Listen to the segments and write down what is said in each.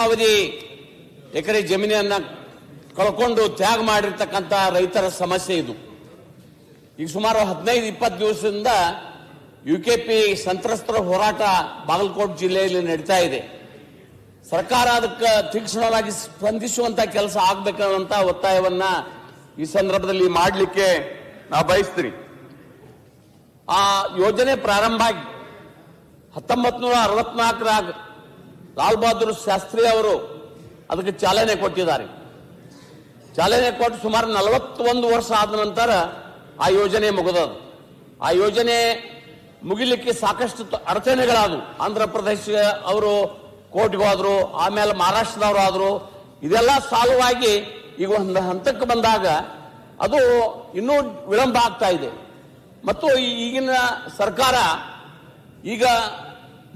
ಅವಧಿ ಎಕರೆ ಜಮೀನನ್ನ ಕಳ್ಕೊಂಡು ತ್ಯಾಗ ಮಾಡಿರ್ತಕ್ಕಂಥ ರೈತರ ಸಮಸ್ಯೆ ಇದು. ಈಗ ಸುಮಾರು ಹದಿನೈದು, ಇಪ್ಪತ್ತು ದಿವಸದಿಂದ ಯು ಕೆ ಸಂತ್ರಸ್ತರ ಹೋರಾಟ ಬಾಗಲಕೋಟೆ ಜಿಲ್ಲೆಯಲ್ಲಿ ನಡೀತಾ ಇದೆ. ಸರ್ಕಾರ ಅದಕ್ಕೆ ತೀಕ್ಷ್ಣವಾಗಿ ಸ್ಪಂದಿಸುವಂತ ಕೆಲಸ ಆಗ್ಬೇಕನ್ನುವಂತ ಒತ್ತಾಯವನ್ನ ಈ ಸಂದರ್ಭದಲ್ಲಿ ಮಾಡಲಿಕ್ಕೆ ನಾವು ಬಯಸ್ತೀನಿ ಆ ಯೋಜನೆ ಪ್ರಾರಂಭ ಆಗಿ ಹತ್ತೊಂಬತ್ ನೂರ ಅರವತ್ನಾಲ್ಕರಾಗ ಲಾಲ್ ಬಹದ್ದೂರ್ ಶಾಸ್ತ್ರಿ ಅವರು ಅದಕ್ಕೆ ಚಾಲನೆ ಕೊಟ್ಟಿದ್ದಾರೆ. ಚಾಲನೆ ಕೊಟ್ಟು ಸುಮಾರು ನಲವತ್ತೊಂದು ವರ್ಷ ಆದ ನಂತರ ಆ ಯೋಜನೆ ಮುಗಿದದು ಆ ಯೋಜನೆ ಮುಗಿಲಿಕ್ಕೆ ಸಾಕಷ್ಟು ಅಡಚಣೆಗಳಾದವು. ಆಂಧ್ರ ಪ್ರದೇಶ ಅವರು ಕೋರ್ಟ್ಗೆ ಹೋದ್ರು, ಆಮೇಲೆ ಮಹಾರಾಷ್ಟ್ರದವರು ಆದ್ರು. ಇದೆಲ್ಲ ಸಾಲುವಾಗಿ ಈಗ ಒಂದು ಹಂತಕ್ಕೆ ಬಂದಾಗ ಅದು ಇನ್ನೂ ವಿಳಂಬ ಆಗ್ತಾ ಇದೆ. ಮತ್ತು ಈಗಿನ ಸರ್ಕಾರ ಈಗ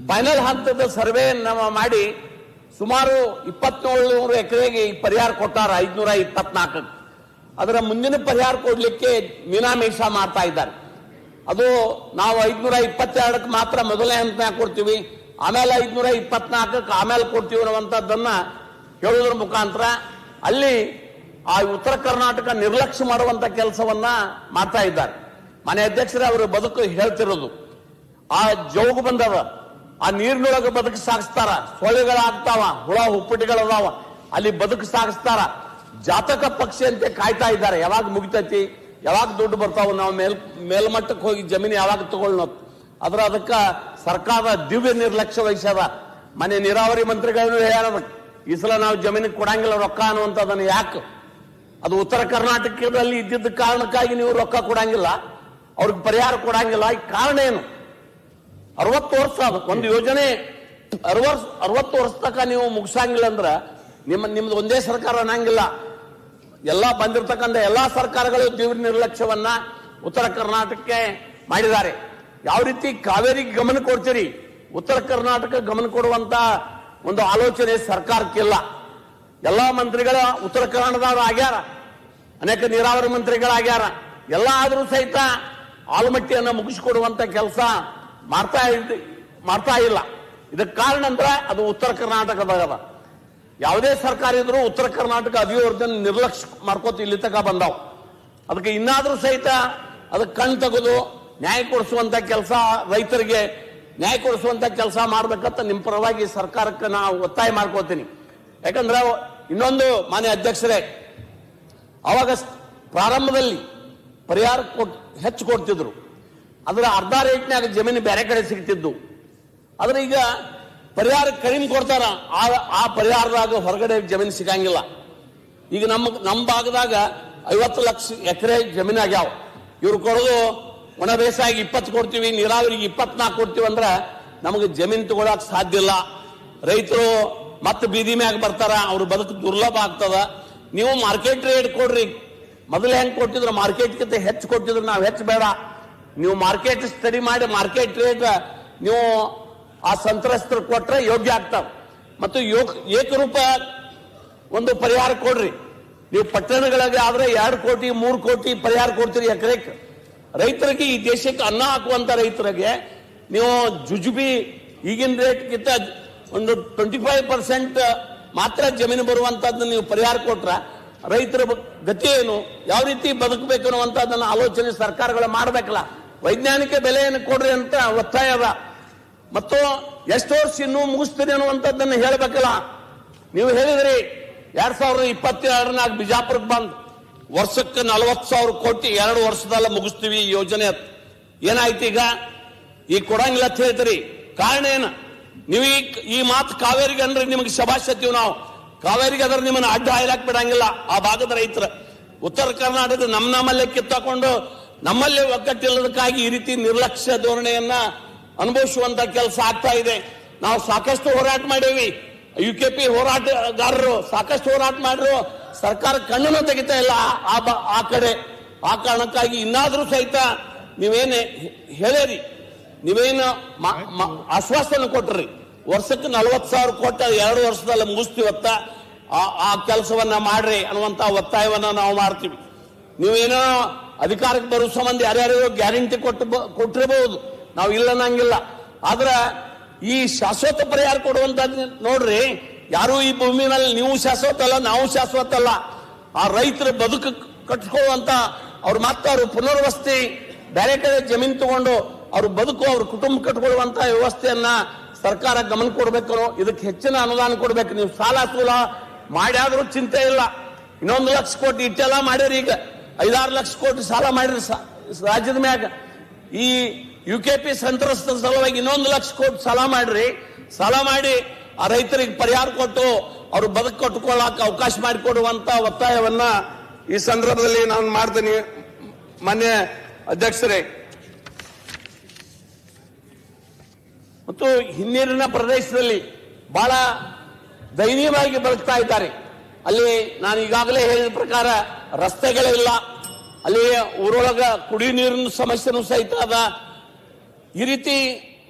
ಫೈನಲ್ ಹಂತದ ಸರ್ವೆ ಮಾಡಿ ಸುಮಾರು ಇಪ್ಪತ್ತೇಳು ಎಕರೆಗೆ ಪರಿಹಾರ ಕೊಟ್ಟಾರ, ಐದ್ನೂರ ಇಪ್ಪತ್ನಾಲ್ಕು. ಅದರ ಮುಂದಿನ ಪರಿಹಾರ ಕೊಡ್ಲಿಕ್ಕೆ ಮೀನಾಮೀಷ ಮಾಡ್ತಾ ಇದ್ದಾರೆ. ಅದು ನಾವು ಐದ್ನೂರ ಇಪ್ಪತ್ತೆರಡಕ್ಕೆ ಮಾತ್ರ ಮೊದಲನೇ ಹಂತ ಕೊಡ್ತೀವಿ. ಆಮೇಲೆ ಐದ್ನೂರ ಇಪ್ಪತ್ನಾಲ್ಕಕ್ಕೆ ಆಮೇಲೆ ಕೊಡ್ತೀವಿ ಅನ್ನುವಂಥದ್ದನ್ನ ಹೇಳುವುದರ ಮುಖಾಂತರ ಅಲ್ಲಿ ಆ ಉತ್ತರ ಕರ್ನಾಟಕ ನಿರ್ಲಕ್ಷ್ಯ ಮಾಡುವಂತ ಕೆಲಸವನ್ನ ಮಾಡ್ತಾ ಇದ್ದಾರೆ. ಮನೆ ಅಧ್ಯಕ್ಷರೇ ಅವರು ಬದುಕು ಹೇಳ್ತಿರೋದು. ಆ ಜೋಗು ಬಂದದ. ಆ ನೀರಿನೊಳಗೆ ಬದುಕು ಸಾಗಿಸ್ತಾರ. ಸೊಳ್ಳೆಗಳಾಗ್ತಾವ, ಹುಳ ಹುಪ್ಪಟಿಗಳದಾವ ಅಲ್ಲಿ ಬದುಕು ಸಾಗಿಸ್ತಾರ. ಜಾತಕ ಪಕ್ಷಿ ಅಂತೆ ಕಾಯ್ತಾ ಇದ್ದಾರೆ. ಯಾವಾಗ ಮುಗಿತೈತಿ? ಯಾವಾಗ ದುಡ್ಡು ಬರ್ತಾವ? ನಾವು ಮೇಲ್, ಮೇಲ್ಮಟ್ಟಕ್ಕೆ ಹೋಗಿ ಜಮೀನು ಯಾವಾಗ ತಗೊಳ್ಳೋ ಅದ್ರ ಅದಕ್ಕ ಸರ್ಕಾರ ದಿವ್ಯ ನಿರ್ಲಕ್ಷ್ಯ ವಹಿಸ್ಯದ. ಮನೆ ನೀರಾವರಿ ಮಂತ್ರಿಗಳನ್ನು ಅದಕ್ಕೆ. ಈ ಸಲ ನಾವು ಜಮೀನಿಗೆ ಕೊಡಂಗಿಲ್ಲ ರೊಕ್ಕ ಅನ್ನುವಂಥದ್ದನ್ನು ಯಾಕೆ? ಅದು ಉತ್ತರ ಕರ್ನಾಟಕದಲ್ಲಿ ಇದ್ದಿದ್ದ ಕಾರಣಕ್ಕಾಗಿ ನೀವು ರೊಕ್ಕ ಕೊಡಂಗಿಲ್ಲ. ಅವ್ರಿಗೆ ಪರಿಹಾರ ಕೊಡಂಗಿಲ್ಲ. ಈ ಕಾರಣ ಏನು? ಅರವತ್ತು ವರ್ಷ ಒಂದು ಯೋಜನೆ ಅರವತ್ ಅರವತ್ತು ವರ್ಷ ತನಕ ನೀವು ಮುಗಿಸಂಗಿಲ್ಲ ಅಂದ್ರ ನಿಮ್ಮ ನಿಮ್ದು ಒಂದೇ ಸರ್ಕಾರ ಅನ್ನಂಗಿಲ್ಲ. ಎಲ್ಲ ಬಂದಿರತಕ್ಕಂಥ ಎಲ್ಲಾ ಸರ್ಕಾರಗಳು ತೀವ್ರ ನಿರ್ಲಕ್ಷ್ಯವನ್ನ ಉತ್ತರ ಕರ್ನಾಟಕಕ್ಕೆ ಮಾಡಿದ್ದಾರೆ. ಯಾವ ರೀತಿ ಕಾವೇರಿಗೆ ಗಮನ ಕೊಡ್ತೀರಿ? ಉತ್ತರ ಕರ್ನಾಟಕ ಗಮನ ಕೊಡುವಂತ ಒಂದು ಆಲೋಚನೆ ಸರ್ಕಾರಕ್ಕಿಲ್ಲ. ಎಲ್ಲಾ ಮಂತ್ರಿಗಳು ಉತ್ತರ ಕನ್ನಡದವ್ರು ಆಗ್ಯಾರ. ಅನೇಕ ನೀರಾವರಿ ಮಂತ್ರಿಗಳಾಗ್ಯಾರ. ಎಲ್ಲ ಆದರೂ ಸಹಿತ ಆಲಮಟ್ಟಿಯನ್ನು ಮುಗಿಸಿಕೊಡುವಂತ ಕೆಲಸ ಮಾಡ್ತಾ ಇದ್ದ, ಮಾಡ್ತಾ ಇಲ್ಲ. ಇದಕ್ಕೆ ಕಾರಣ ಅಂದ್ರೆ ಅದು ಉತ್ತರ ಕರ್ನಾಟಕದಾಗದ. ಯಾವುದೇ ಸರ್ಕಾರ ಇದ್ರೂ ಉತ್ತರ ಕರ್ನಾಟಕ ಅಭಿವೃದ್ಧಿ ನಿರ್ಲಕ್ಷ್ಯ ಮಾಡ್ಕೋತ ಇಲ್ಲಿ ತಕ ಬಂದಾವ. ಅದಕ್ಕೆ ಇನ್ನಾದ್ರೂ ಸಹಿತ ಅದಕ್ಕೆ ಕಣ್ ತೆಗೆದು ನ್ಯಾಯ ಕೊಡಿಸುವಂತ ಕೆಲಸ ರೈತರಿಗೆ ನ್ಯಾಯ ಕೊಡಿಸುವಂತ ಕೆಲಸ ಮಾಡ್ಬೇಕಂತ ನಿಮ್ಮ ಪರವಾಗಿ ಸರ್ಕಾರಕ್ಕೆ ನಾವು ಒತ್ತಾಯ ಮಾಡ್ಕೋತೀನಿ. ಯಾಕಂದ್ರೆ ಇನ್ನೊಂದು ಮಾನ್ಯ ಅಧ್ಯಕ್ಷರೇ, ಅವಾಗ ಪ್ರಾರಂಭದಲ್ಲಿ ಪರಿಹಾರ ಕೊಟ್ ಹೆಚ್ಚು ಕೊಡ್ತಿದ್ರು. ಅದರ ಅರ್ಧ ರೇಟ್ನಾಗ ಜಮೀನು ಬೇರೆ ಕಡೆ ಸಿಗ್ತಿದ್ದು. ಆದ್ರೆ ಈಗ ಪರಿಹಾರ ಕಡಿಮೆ ಕೊಡ್ತಾರ, ಆ ಆ ಪರಿಹಾರದಾಗ ಹೊರಗಡೆ ಜಮೀನು ಸಿಗಂಗಿಲ್ಲ. ಈಗ ನಮ್ಮ ನಮ್ಮ ಭಾಗದಾಗ ಐವತ್ತು ಲಕ್ಷ ಎಕರೆ ಜಮೀನು ಆಗ್ಯಾವ. ಇವ್ರು ಕೊಡೋದು ಒಣ ಬೇಸಾಯಿಗೆ ಇಪ್ಪತ್ತು ಕೊಡ್ತೀವಿ, ನೀರಾವರಿಗೆ ಇಪ್ಪತ್ನಾಲ್ಕು ಕೊಡ್ತೀವಿ ಅಂದ್ರೆ ನಮಗೆ ಜಮೀನು ತಗೊಳಕ್ ಸಾಧ್ಯ ಇಲ್ಲ. ರೈತರು ಮತ್ತೆ ಬೀದಿ ಮ್ಯಾಗ ಬರ್ತಾರ, ಅವ್ರ ಬದುಕು ದುರ್ಲಭ ಆಗ್ತದ. ನೀವು ಮಾರ್ಕೆಟ್ ರೇಟ್ ಕೊಡ್ರಿ. ಮೊದಲು ಹೆಂಗ್ ಕೊಟ್ಟಿದ್ರು ಮಾರ್ಕೆಟ್ಗಿಂತ ಹೆಚ್ಚು ಕೊಟ್ಟಿದ್ರು, ನಾವು ಹೆಚ್ಚು ಬೇಡ. ನೀವು ಮಾರ್ಕೆಟ್ ಸ್ಟಡಿ ಮಾಡಿ ಮಾರ್ಕೆಟ್ ರೇಟ್ ನೀವು ಆ ಸಂತ್ರಸ್ತರು ಕೊಟ್ರೆ ಯೋಗ್ಯ ಆಗ್ತಾವೆ. ಮತ್ತು ಯೋಗ, ಏಕರೂಪ ಒಂದು ಪರಿಹಾರ ಕೊಡ್ರಿ. ನೀವು ಪಟ್ಟಣಗಳಲ್ಲಿ ಆದ್ರೆ ಎರಡು ಕೋಟಿ, ಮೂರು ಕೋಟಿ ಪರಿಹಾರ ಕೊಡ್ತೀರಿ ಎಕರೆಕ್. ರೈತರಿಗೆ ಈ ದೇಶಕ್ಕೆ ಅನ್ನ ಹಾಕುವಂತ ರೈತರಿಗೆ ನೀವು ಜುಜುಬಿ ಈಗಿನ ರೇಟ್ಗಿಂತ ಒಂದು ಟ್ವೆಂಟಿ ಫೈವ್ ಪರ್ಸೆಂಟ್ ಮಾತ್ರ ಜಮೀನು ಬರುವಂತದ್ದು ನೀವು ಪರಿಹಾರ ಕೊಟ್ರ ರೈತರ ಗತಿ ಏನು, ಯಾವ ರೀತಿ ಬದುಕಬೇಕು ಅನ್ನುವಂಥದ್ದನ್ನು ಆಲೋಚನೆ ಸರ್ಕಾರಗಳು ಮಾಡ್ಬೇಕಲ್ಲ. ವೈಜ್ಞಾನಿಕ ಬೆಲೆಯನ್ನು ಕೊಡ್ರಿ ಅಂತ ಒತ್ತಾಯ ಅದ. ಮತ್ತು ಎಷ್ಟು ವರ್ಷ ಇನ್ನೂ ಮುಗಿಸ್ತೀರಿ ಅನ್ನುವಂಥದ್ದನ್ನು ಹೇಳಬೇಕಲ್ಲ. ನೀವು ಹೇಳಿದ್ರಿ, ಎರಡ್ ಸಾವಿರದ ಇಪ್ಪತ್ತೆರಡನಾಗ ಬಿಜಾಪುರಕ್ಕೆ ಬಂದು. ವರ್ಷಕ್ಕೆ ನಲವತ್ತು ಸಾವಿರ ಕೋಟಿ ಎರಡು ವರ್ಷದಲ್ಲ ಮುಗಿಸ್ತೀವಿ ಈ ಯೋಜನೆ. ಏನಾಯ್ತು ಈಗ? ಈ ಕೊಡಂಗಿಲ್ಲ ಅಂತ ಹೇಳ್ತೀರಿ. ಕಾರಣ ಏನು? ನೀವು ಈ ಈ ಮಾತು ಕಾವೇರಿಗೆ ಅಂದ್ರೆ ನಿಮಗೆ ಶಬಾಷತ್ತೀವಿ ನಾವು. ಕಾವೇರಿಗೆ ಅಂದ್ರೆ ನಿಮ್ಮನ್ನ ಅಡ್ಡ ಹಾಯ್ಲಾಕ್ ಬಿಡಂಗಿಲ್ಲ. ಆ ಭಾಗದ ರೈತರ. ಉತ್ತರ ಕರ್ನಾಟಕದ ನಮ್ಮ ನಮ್ಮಲ್ಲೇ ಕಿತ್ತಾಕೊಂಡು ನಮ್ಮಲ್ಲೇ ಒಗ್ಗಟ್ಟಿಲ್ಲದಕ್ಕಾಗಿ ಈ ರೀತಿ ನಿರ್ಲಕ್ಷ್ಯ ಧೋರಣೆಯನ್ನ ಅನುಭವಿಸುವಂತ ಕೆಲಸ ಆಗ್ತಾ ಇದೆ. ನಾವು ಸಾಕಷ್ಟು ಹೋರಾಟ ಮಾಡೇವಿ. ಯು ಕೆ ಪಿ ಹೋರಾಟಗಾರರು ಸಾಕಷ್ಟು ಹೋರಾಟ ಮಾಡಿದ್ರು ಸರ್ಕಾರ ಕಣ್ಣನ್ನು ತೆಗಿತಾ ಇಲ್ಲ ಆ- ಕಡೆ. ಆ ಕಾರಣಕ್ಕಾಗಿ ಇನ್ನಾದ್ರೂ ಸಹಿತ ನೀವೇನು ಹೇಳಿರಿ. ನೀವೇನು ಆಶ್ವಾಸನೆ ಕೊಟ್ರಿ. ವರ್ಷಕ್ಕೆ ನಲವತ್ತು ಸಾವಿರ ಕೊಟ್ಟ ಎರಡು ವರ್ಷದಲ್ಲಿ ಮುಗಿಸ್ತೀವತ್ತ ಆ ಕೆಲಸವನ್ನ ಮಾಡ್ರಿ ಅನ್ನುವಂತ ಒತ್ತಾಯವನ್ನ ನಾವು ಮಾಡ್ತೀವಿ. ನೀವೇನೋ ಅಧಿಕಾರಕ್ಕೆ ಬರೋ ಸಂಬಂಧ ಯಾರ್ಯಾರೋ ಗ್ಯಾರಂಟಿ ಕೊಟ್ಟು ಕೊಟ್ಟಿರಬಹುದು ನಾವು ಇಲ್ಲ ಅನ್ನಂಗಿಲ್ಲ ಆದ್ರ ಈ ಶಾಶ್ವತ ಪರಿಹಾರ ಕೊಡುವಂತದ್ದು ನೋಡ್ರಿ, ಯಾರು ಈ ಭೂಮಿ ಮೇಲೆ ನೀವು ಶಾಶ್ವತ ಅಲ್ಲ, ನಾವು ಶಾಶ್ವತ ಅಲ್ಲ. ಆ ರೈತರ ಬದುಕು ಕಟ್ಕೊಳ್ಳುವಂತ ಅವ್ರು ಮತ್ತೆ ಅವರು ಪುನರ್ವಸತಿ, ಬೇರೆ ಕಡೆ ಜಮೀನು ತಗೊಂಡು ಅವ್ರ ಬದುಕು ಅವ್ರ ಕುಟುಂಬ ಕಟ್ಕೊಳ್ಳುವಂತ ವ್ಯವಸ್ಥೆಯನ್ನ ಸರ್ಕಾರ ಗಮನ ಕೊಡ್ಬೇಕು ಇದಕ್ಕೆ ಹೆಚ್ಚಿನ ಅನುದಾನ ಕೊಡ್ಬೇಕು. ನೀವು ಸಾಲ ಸೂಲ ಮಾಡ್ಯಾದ್ರೂ ಚಿಂತೆ ಇಲ್ಲ. ಇನ್ನೊಂದು ಲಕ್ಷ ಕೋಟಿ ಇಟ್ಟೆಲ್ಲ ಮಾಡ್ಯಾರ ಈಗ ಐದಾರು ಲಕ್ಷ ಕೋಟಿ ಸಾಲ ಮಾಡಿರಿ ರಾಜ್ಯದ ಮ್ಯಾಗ. ಈ ಯು ಕೆ ಪಿ ಸಂತ್ರಸ್ತರ ಸಲುವಾಗಿ ಇನ್ನೊಂದು ಲಕ್ಷ ಕೋಟಿ ಸಾಲ ಮಾಡ್ರಿ. ಸಾಲ ಮಾಡಿ ಆ ರೈತರಿಗೆ ಪರಿಹಾರ ಕೊಟ್ಟು ಅವರು ಬದುಕು ಕಟ್ಕೊಳ್ಳಾಕ ಅವಕಾಶ ಮಾಡಿಕೊಡುವಂತ ಒತ್ತಾಯವನ್ನ ಈ ಸಂದರ್ಭದಲ್ಲಿ ನಾನು ಮಾಡ್ತೀನಿ. ಮಾನ್ಯ ಅಧ್ಯಕ್ಷರೇ. ಮತ್ತು ಹಿನ್ನೀರಿನ ಪ್ರದೇಶದಲ್ಲಿ ಬಹಳ ದಯನೀಯವಾಗಿ ಬದುಕ್ತಾ ಇದ್ದಾರೆ. ಅಲ್ಲಿ ನಾನು ಈಗಾಗಲೇ ಹೇಳಿದ ಪ್ರಕಾರ ರಸ್ತೆಗಳಿಲ್ಲ ಅಲ್ಲಿ ಊರೊಳಗ ಕುಡಿ ನೀರಿನ ಸಮಸ್ಯೆನೂ ಸಹಿತ ಅದ. ಈ ರೀತಿ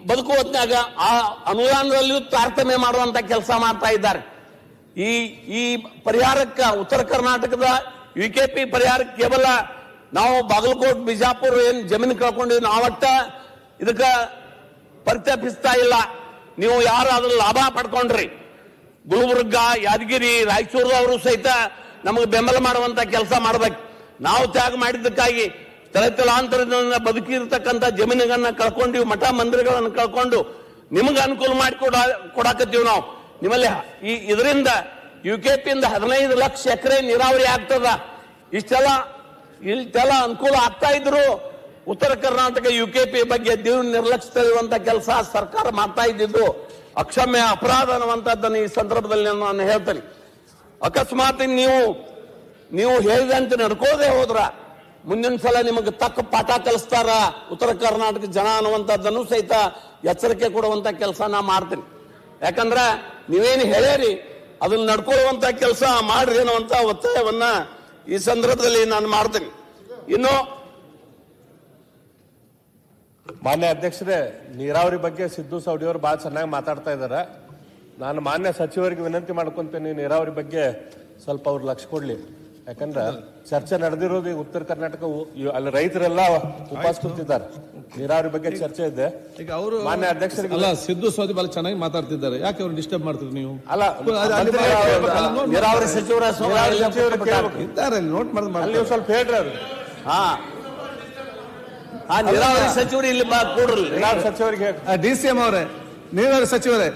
ಬದುಕು ಹೊತ್ನ್ಯಾಗ ಆ ಅನುದಾನದಲ್ಲಿಯೂ ತಾರತಮ್ಯ ಮಾಡುವಂತ ಕೆಲಸ ಮಾಡ್ತಾ ಇದ್ದಾರೆ. ಈ ಈ ಪರಿಹಾರಕ್ಕ ಉತ್ತರ ಕರ್ನಾಟಕದ ಯು ಕೆ ಪಿ ಪರಿಹಾರಕ್ಕೆ ಕೇವಲ ನಾವು ಬಾಗಲಕೋಟ್, ಬಿಜಾಪುರ ಏನ್ ಜಮೀನು ಕಳ್ಕೊಂಡಿವಿ, ನಾವಟ್ಟ ಇದಕ್ಕ ಪರಿತಪಿಸ್ತಾ ಇಲ್ಲ. ನೀವು ಯಾರು ಅದ್ರ ಲಾಭ ಪಡ್ಕೊಂಡ್ರಿ. ಗುಲ್ಬರ್ಗ, ಯಾದಗಿರಿ, ರಾಯಚೂರದವರು ಸಹಿತ ನಮಗೆ ಬೆಂಬಲ ಮಾಡುವಂತ ಕೆಲಸ ಮಾಡಬೇಕು. ನಾವು ತ್ಯಾಗ ಮಾಡಿದ್ದಕ್ಕಾಗಿ ತಲೆತಲಾಂತರದಿಂದ ಬದುಕಿರ್ತಕ್ಕಂಥ ಜಮೀನುಗಳನ್ನ ಕಳ್ಕೊಂಡಿವಿ ಮಠ ಮಂದಿರಗಳನ್ನು ಕಳ್ಕೊಂಡು ನಿಮಗೆ ಅನುಕೂಲ ಮಾಡಿಕೊಡ ಕೊಡಾಕತ್ತೀವಿ ನಾವು. ನಿಮ್ಮಲ್ಲಿ ಈ ಇದರಿಂದ ಯು ಕೆ ಪಿಯಿಂದ ಹದಿನೈದು ಲಕ್ಷ ಎಕರೆ ನೀರಾವರಿ ಆಗ್ತದ. ಇಷ್ಟೆಲ್ಲ ಇಷ್ಟೆಲ್ಲ ಅನುಕೂಲ ಆಗ್ತಾ ಇದ್ರು ಉತ್ತರ ಕರ್ನಾಟಕ ಯು ಕೆ ಪಿ ಬಗ್ಗೆ ನಿರ್ಲಕ್ಷಿಸ್ತಾ ಇರುವಂತ ಕೆಲಸ ಸರ್ಕಾರ ಮಾಡ್ತಾ ಇದ್ದಿದ್ದು. ಅಕ್ಷಮ್ಯ ಅಪರಾಧ ಅನ್ನುವಂಥದ್ದನ್ನು ಈ ಸಂದರ್ಭದಲ್ಲಿ ನಾನು ಹೇಳ್ತೇನೆ. ಅಕಸ್ಮಾತ್ ನೀವು ನೀವು ಹೇಳಿದಂತೆ ನಡ್ಕೋದೇ ಹೋದ್ರ, ಮುಂದಿನ ಸಲ ನಿಮಗೆ ತಕ್ಕ ಪಾಠ ಕಲಿಸ್ತಾರ, ಉತ್ತರ ಕರ್ನಾಟಕ ಜನ ಅನ್ನುವಂಥದ್ದನ್ನು ಸಹಿತ ಎಚ್ಚರಿಕೆ ಕೊಡುವಂತ ಕೆಲಸ ನಾ ಮಾಡ್ತೀನಿ. ಯಾಕಂದ್ರ ನೀವೇನು ಹೇಳೇರಿ ಅದನ್ನ ನಡ್ಕೊಳ್ಳುವಂತ ಕೆಲಸ ಮಾಡ್ರಿ ಅನ್ನುವಂತ ಒತ್ತಾಯವನ್ನ ಈ ಸಂದರ್ಭದಲ್ಲಿ ನಾನು ಮಾಡ್ತೀನಿ. ಇನ್ನು ಮಾನ್ಯ ಅಧ್ಯಕ್ಷರೇ ನೀರಾವರಿ ಬಗ್ಗೆ ಸಿದ್ದು ಸೌಡಿಯವರು ಅವರು ಬಹಳ ಚೆನ್ನಾಗಿ ಮಾತಾಡ್ತಾ ಇದ್ದಾರೆ ನಾನು ಮಾನ್ಯ ಸಚಿವರಿಗೆ ವಿನಂತಿ ಮಾಡ್ಕೊಂತೀನಿ ನೀರಾವರಿ ಬಗ್ಗೆ ಸ್ವಲ್ಪ ಅವ್ರು ಲಕ್ಷ ಕೊಡ್ಲಿ. ಯಾಕಂದ್ರೆ ಚರ್ಚೆ ನಡೆದಿರೋದು ಈಗ ಉತ್ತರ ಕರ್ನಾಟಕ ಅಲ್ಲಿ ರೈತರೆಲ್ಲ ಉಪವಾಸ ಕೂತಿದ್ದಾರೆ. ನೀರಾವರಿ ಬಗ್ಗೆ ಚರ್ಚೆ ಇದೆ. ಈಗ ಅವರು ಮಾನ್ಯ ಅಧ್ಯಕ್ಷರಿಗೆ ಅಲ್ಲ ಸಿದ್ದು ಸೌದಿ ಬಹಳ ಚೆನ್ನಾಗಿ ಮಾತಾಡ್ತಿದ್ದಾರೆ. ಯಾಕೆ ಅವ್ರು ಡಿಸ್ಟರ್ಬ್ ಮಾಡ್ತೀರಿ ನೀವು? ಅಲ್ಲ ನೀರಾವರಿ ಸಚಿವರ. ಇದ್ದಾರೆ ನೋಟ್ ಮಾಡಿ ನೀವು ಸ್ವಲ್ಪ ಹೇಳ್ರಿ ಅವ್ರು. ಹಾ. ಹಾ ನೀರಾವರಿ ಸಚಿವರು ಇಲ್ಲಿ ಬಾ ಕೂಡ್ರಲ್ಲ. ನೀರಾವರಿ ಸಚಿವರಿಗೆ ಡಿ ಸಿ ಎಂ ಅವರೇ ನೀರಾವರಿ ಸಚಿವರೇ.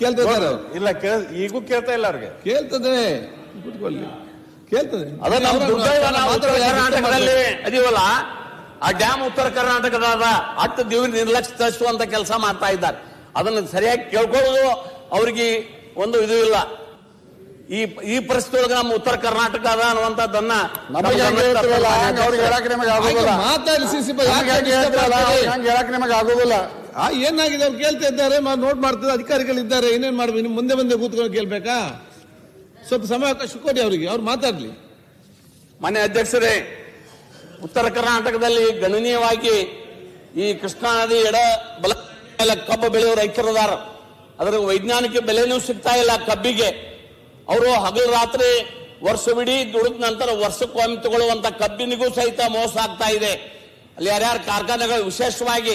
ಕೇಳ್ತಿದ್ದಾರೆ ಅವ್ರು. ಇಲ್ಲ ಕೇಳ್ ಈಗೂ ಕೇಳ್ತಾ ಇಲ್ಲ ಅವ್ರಿಗೆ. ಕೇಳ್ತದೆ. ಕುತ್ಕೊಳ್ಳಿ. ಕೇಳ್ತದೆ. ಅದ ನಮ್ಮ ಅವ್ರು ದುರ್ದೈವ ನಾವು ಉತ್ತರ ಕರ್ನಾಟಕದಲ್ಲಿ ಅದೀವಲ್ಲ ಆ ಡ್ಯಾಮ್ ಉತ್ತರ ಕರ್ನಾಟಕದ ಅದ ಹತ್ತು ದಿವ ನಿರ್ಲಕ್ಷ್ಯ ತರಿಸುವಂತ ಕೆಲಸ ಮಾಡ್ತಾ ಇದ್ದಾರೆ. ಅದನ್ನು ಸರಿಯಾಗಿ ಕೇಳ್ಕೊಳ್ಳೋದು ಅವ್ರಿಗೆ ಒಂದು ಇದು ಇಲ್ಲ. ಈ ಈ ಪರಿಸ್ಥಿತಿ ಒಳಗೆ ನಮ್ಮ ಉತ್ತರ ಕರ್ನಾಟಕ ಅದ ಅನ್ನುವಂಥದ್ದನ್ನ ನಮಗೆ ಹೆಂಗ್ ಹೇಳ್ತೀರಲ್ಲ, ಹಂಗ್ ಅವ್ರಿಗೆ ಹೇಳಕ್ ನಿಮಗೆ ಆಗೋದಿಲ್ಲ. ಏನಾಗಿದೆ? ಅವ್ರು ಕೇಳ್ತಾ ಇದ್ದಾರೆ. ನೋಟ್ ಮಾಡ್ತಿದ್ದಾರೆ. ಅಧಿಕಾರಿಗಳಿದ್ದಾರೆ. ಏನೇನ್ ಮಾಡ್ಬೇಕು? ನಿಮ್ ಮುಂದೆ ಮುಂದೆ ಕೂತ್ಕೊಂಡು ಕೇಳ್ಬೇಕಾ? ಸ್ವಲ್ಪ ಸಮಯಾವಕಾಶ ಕೊಡಿ ಅವರಿಗೆ. ಅವ್ರು ಮಾತಾಡ್ಲಿ. ಮನೆ ಅಧ್ಯಕ್ಷರೇ ಉತ್ತರ ಕರ್ನಾಟಕದಲ್ಲಿ ಗಣನೀಯವಾಗಿ ಈ ಕೃಷ್ಣಾ ನದಿ ಎಡ ಬಲ ಕಬ್ಬು ಬೆಳೆಯುವ ರೈತರದಾರ ಅದರ ವೈಜ್ಞಾನಿಕ ಬೆಲೆನೂ ಸಿಗ್ತಾ ಇಲ್ಲ ಕಬ್ಬಿಗೆ. ಅವರು ಹಗಲು ರಾತ್ರಿ ವರ್ಷವಿಡೀ ದುಡಿದ ನಂತರ ವರ್ಷಕ್ಕೊಮ್ಮೆ ತಗೊಳ್ಳುವಂತ ಕಬ್ಬಿನಿಗೂ ಸಹಿತ ಮೋಸ ಆಗ್ತಾ ಇದೆ. ಅಲ್ಲಿ ಯಾರ್ಯಾರು ಕಾರ್ಖಾನೆಗಳು ವಿಶೇಷವಾಗಿ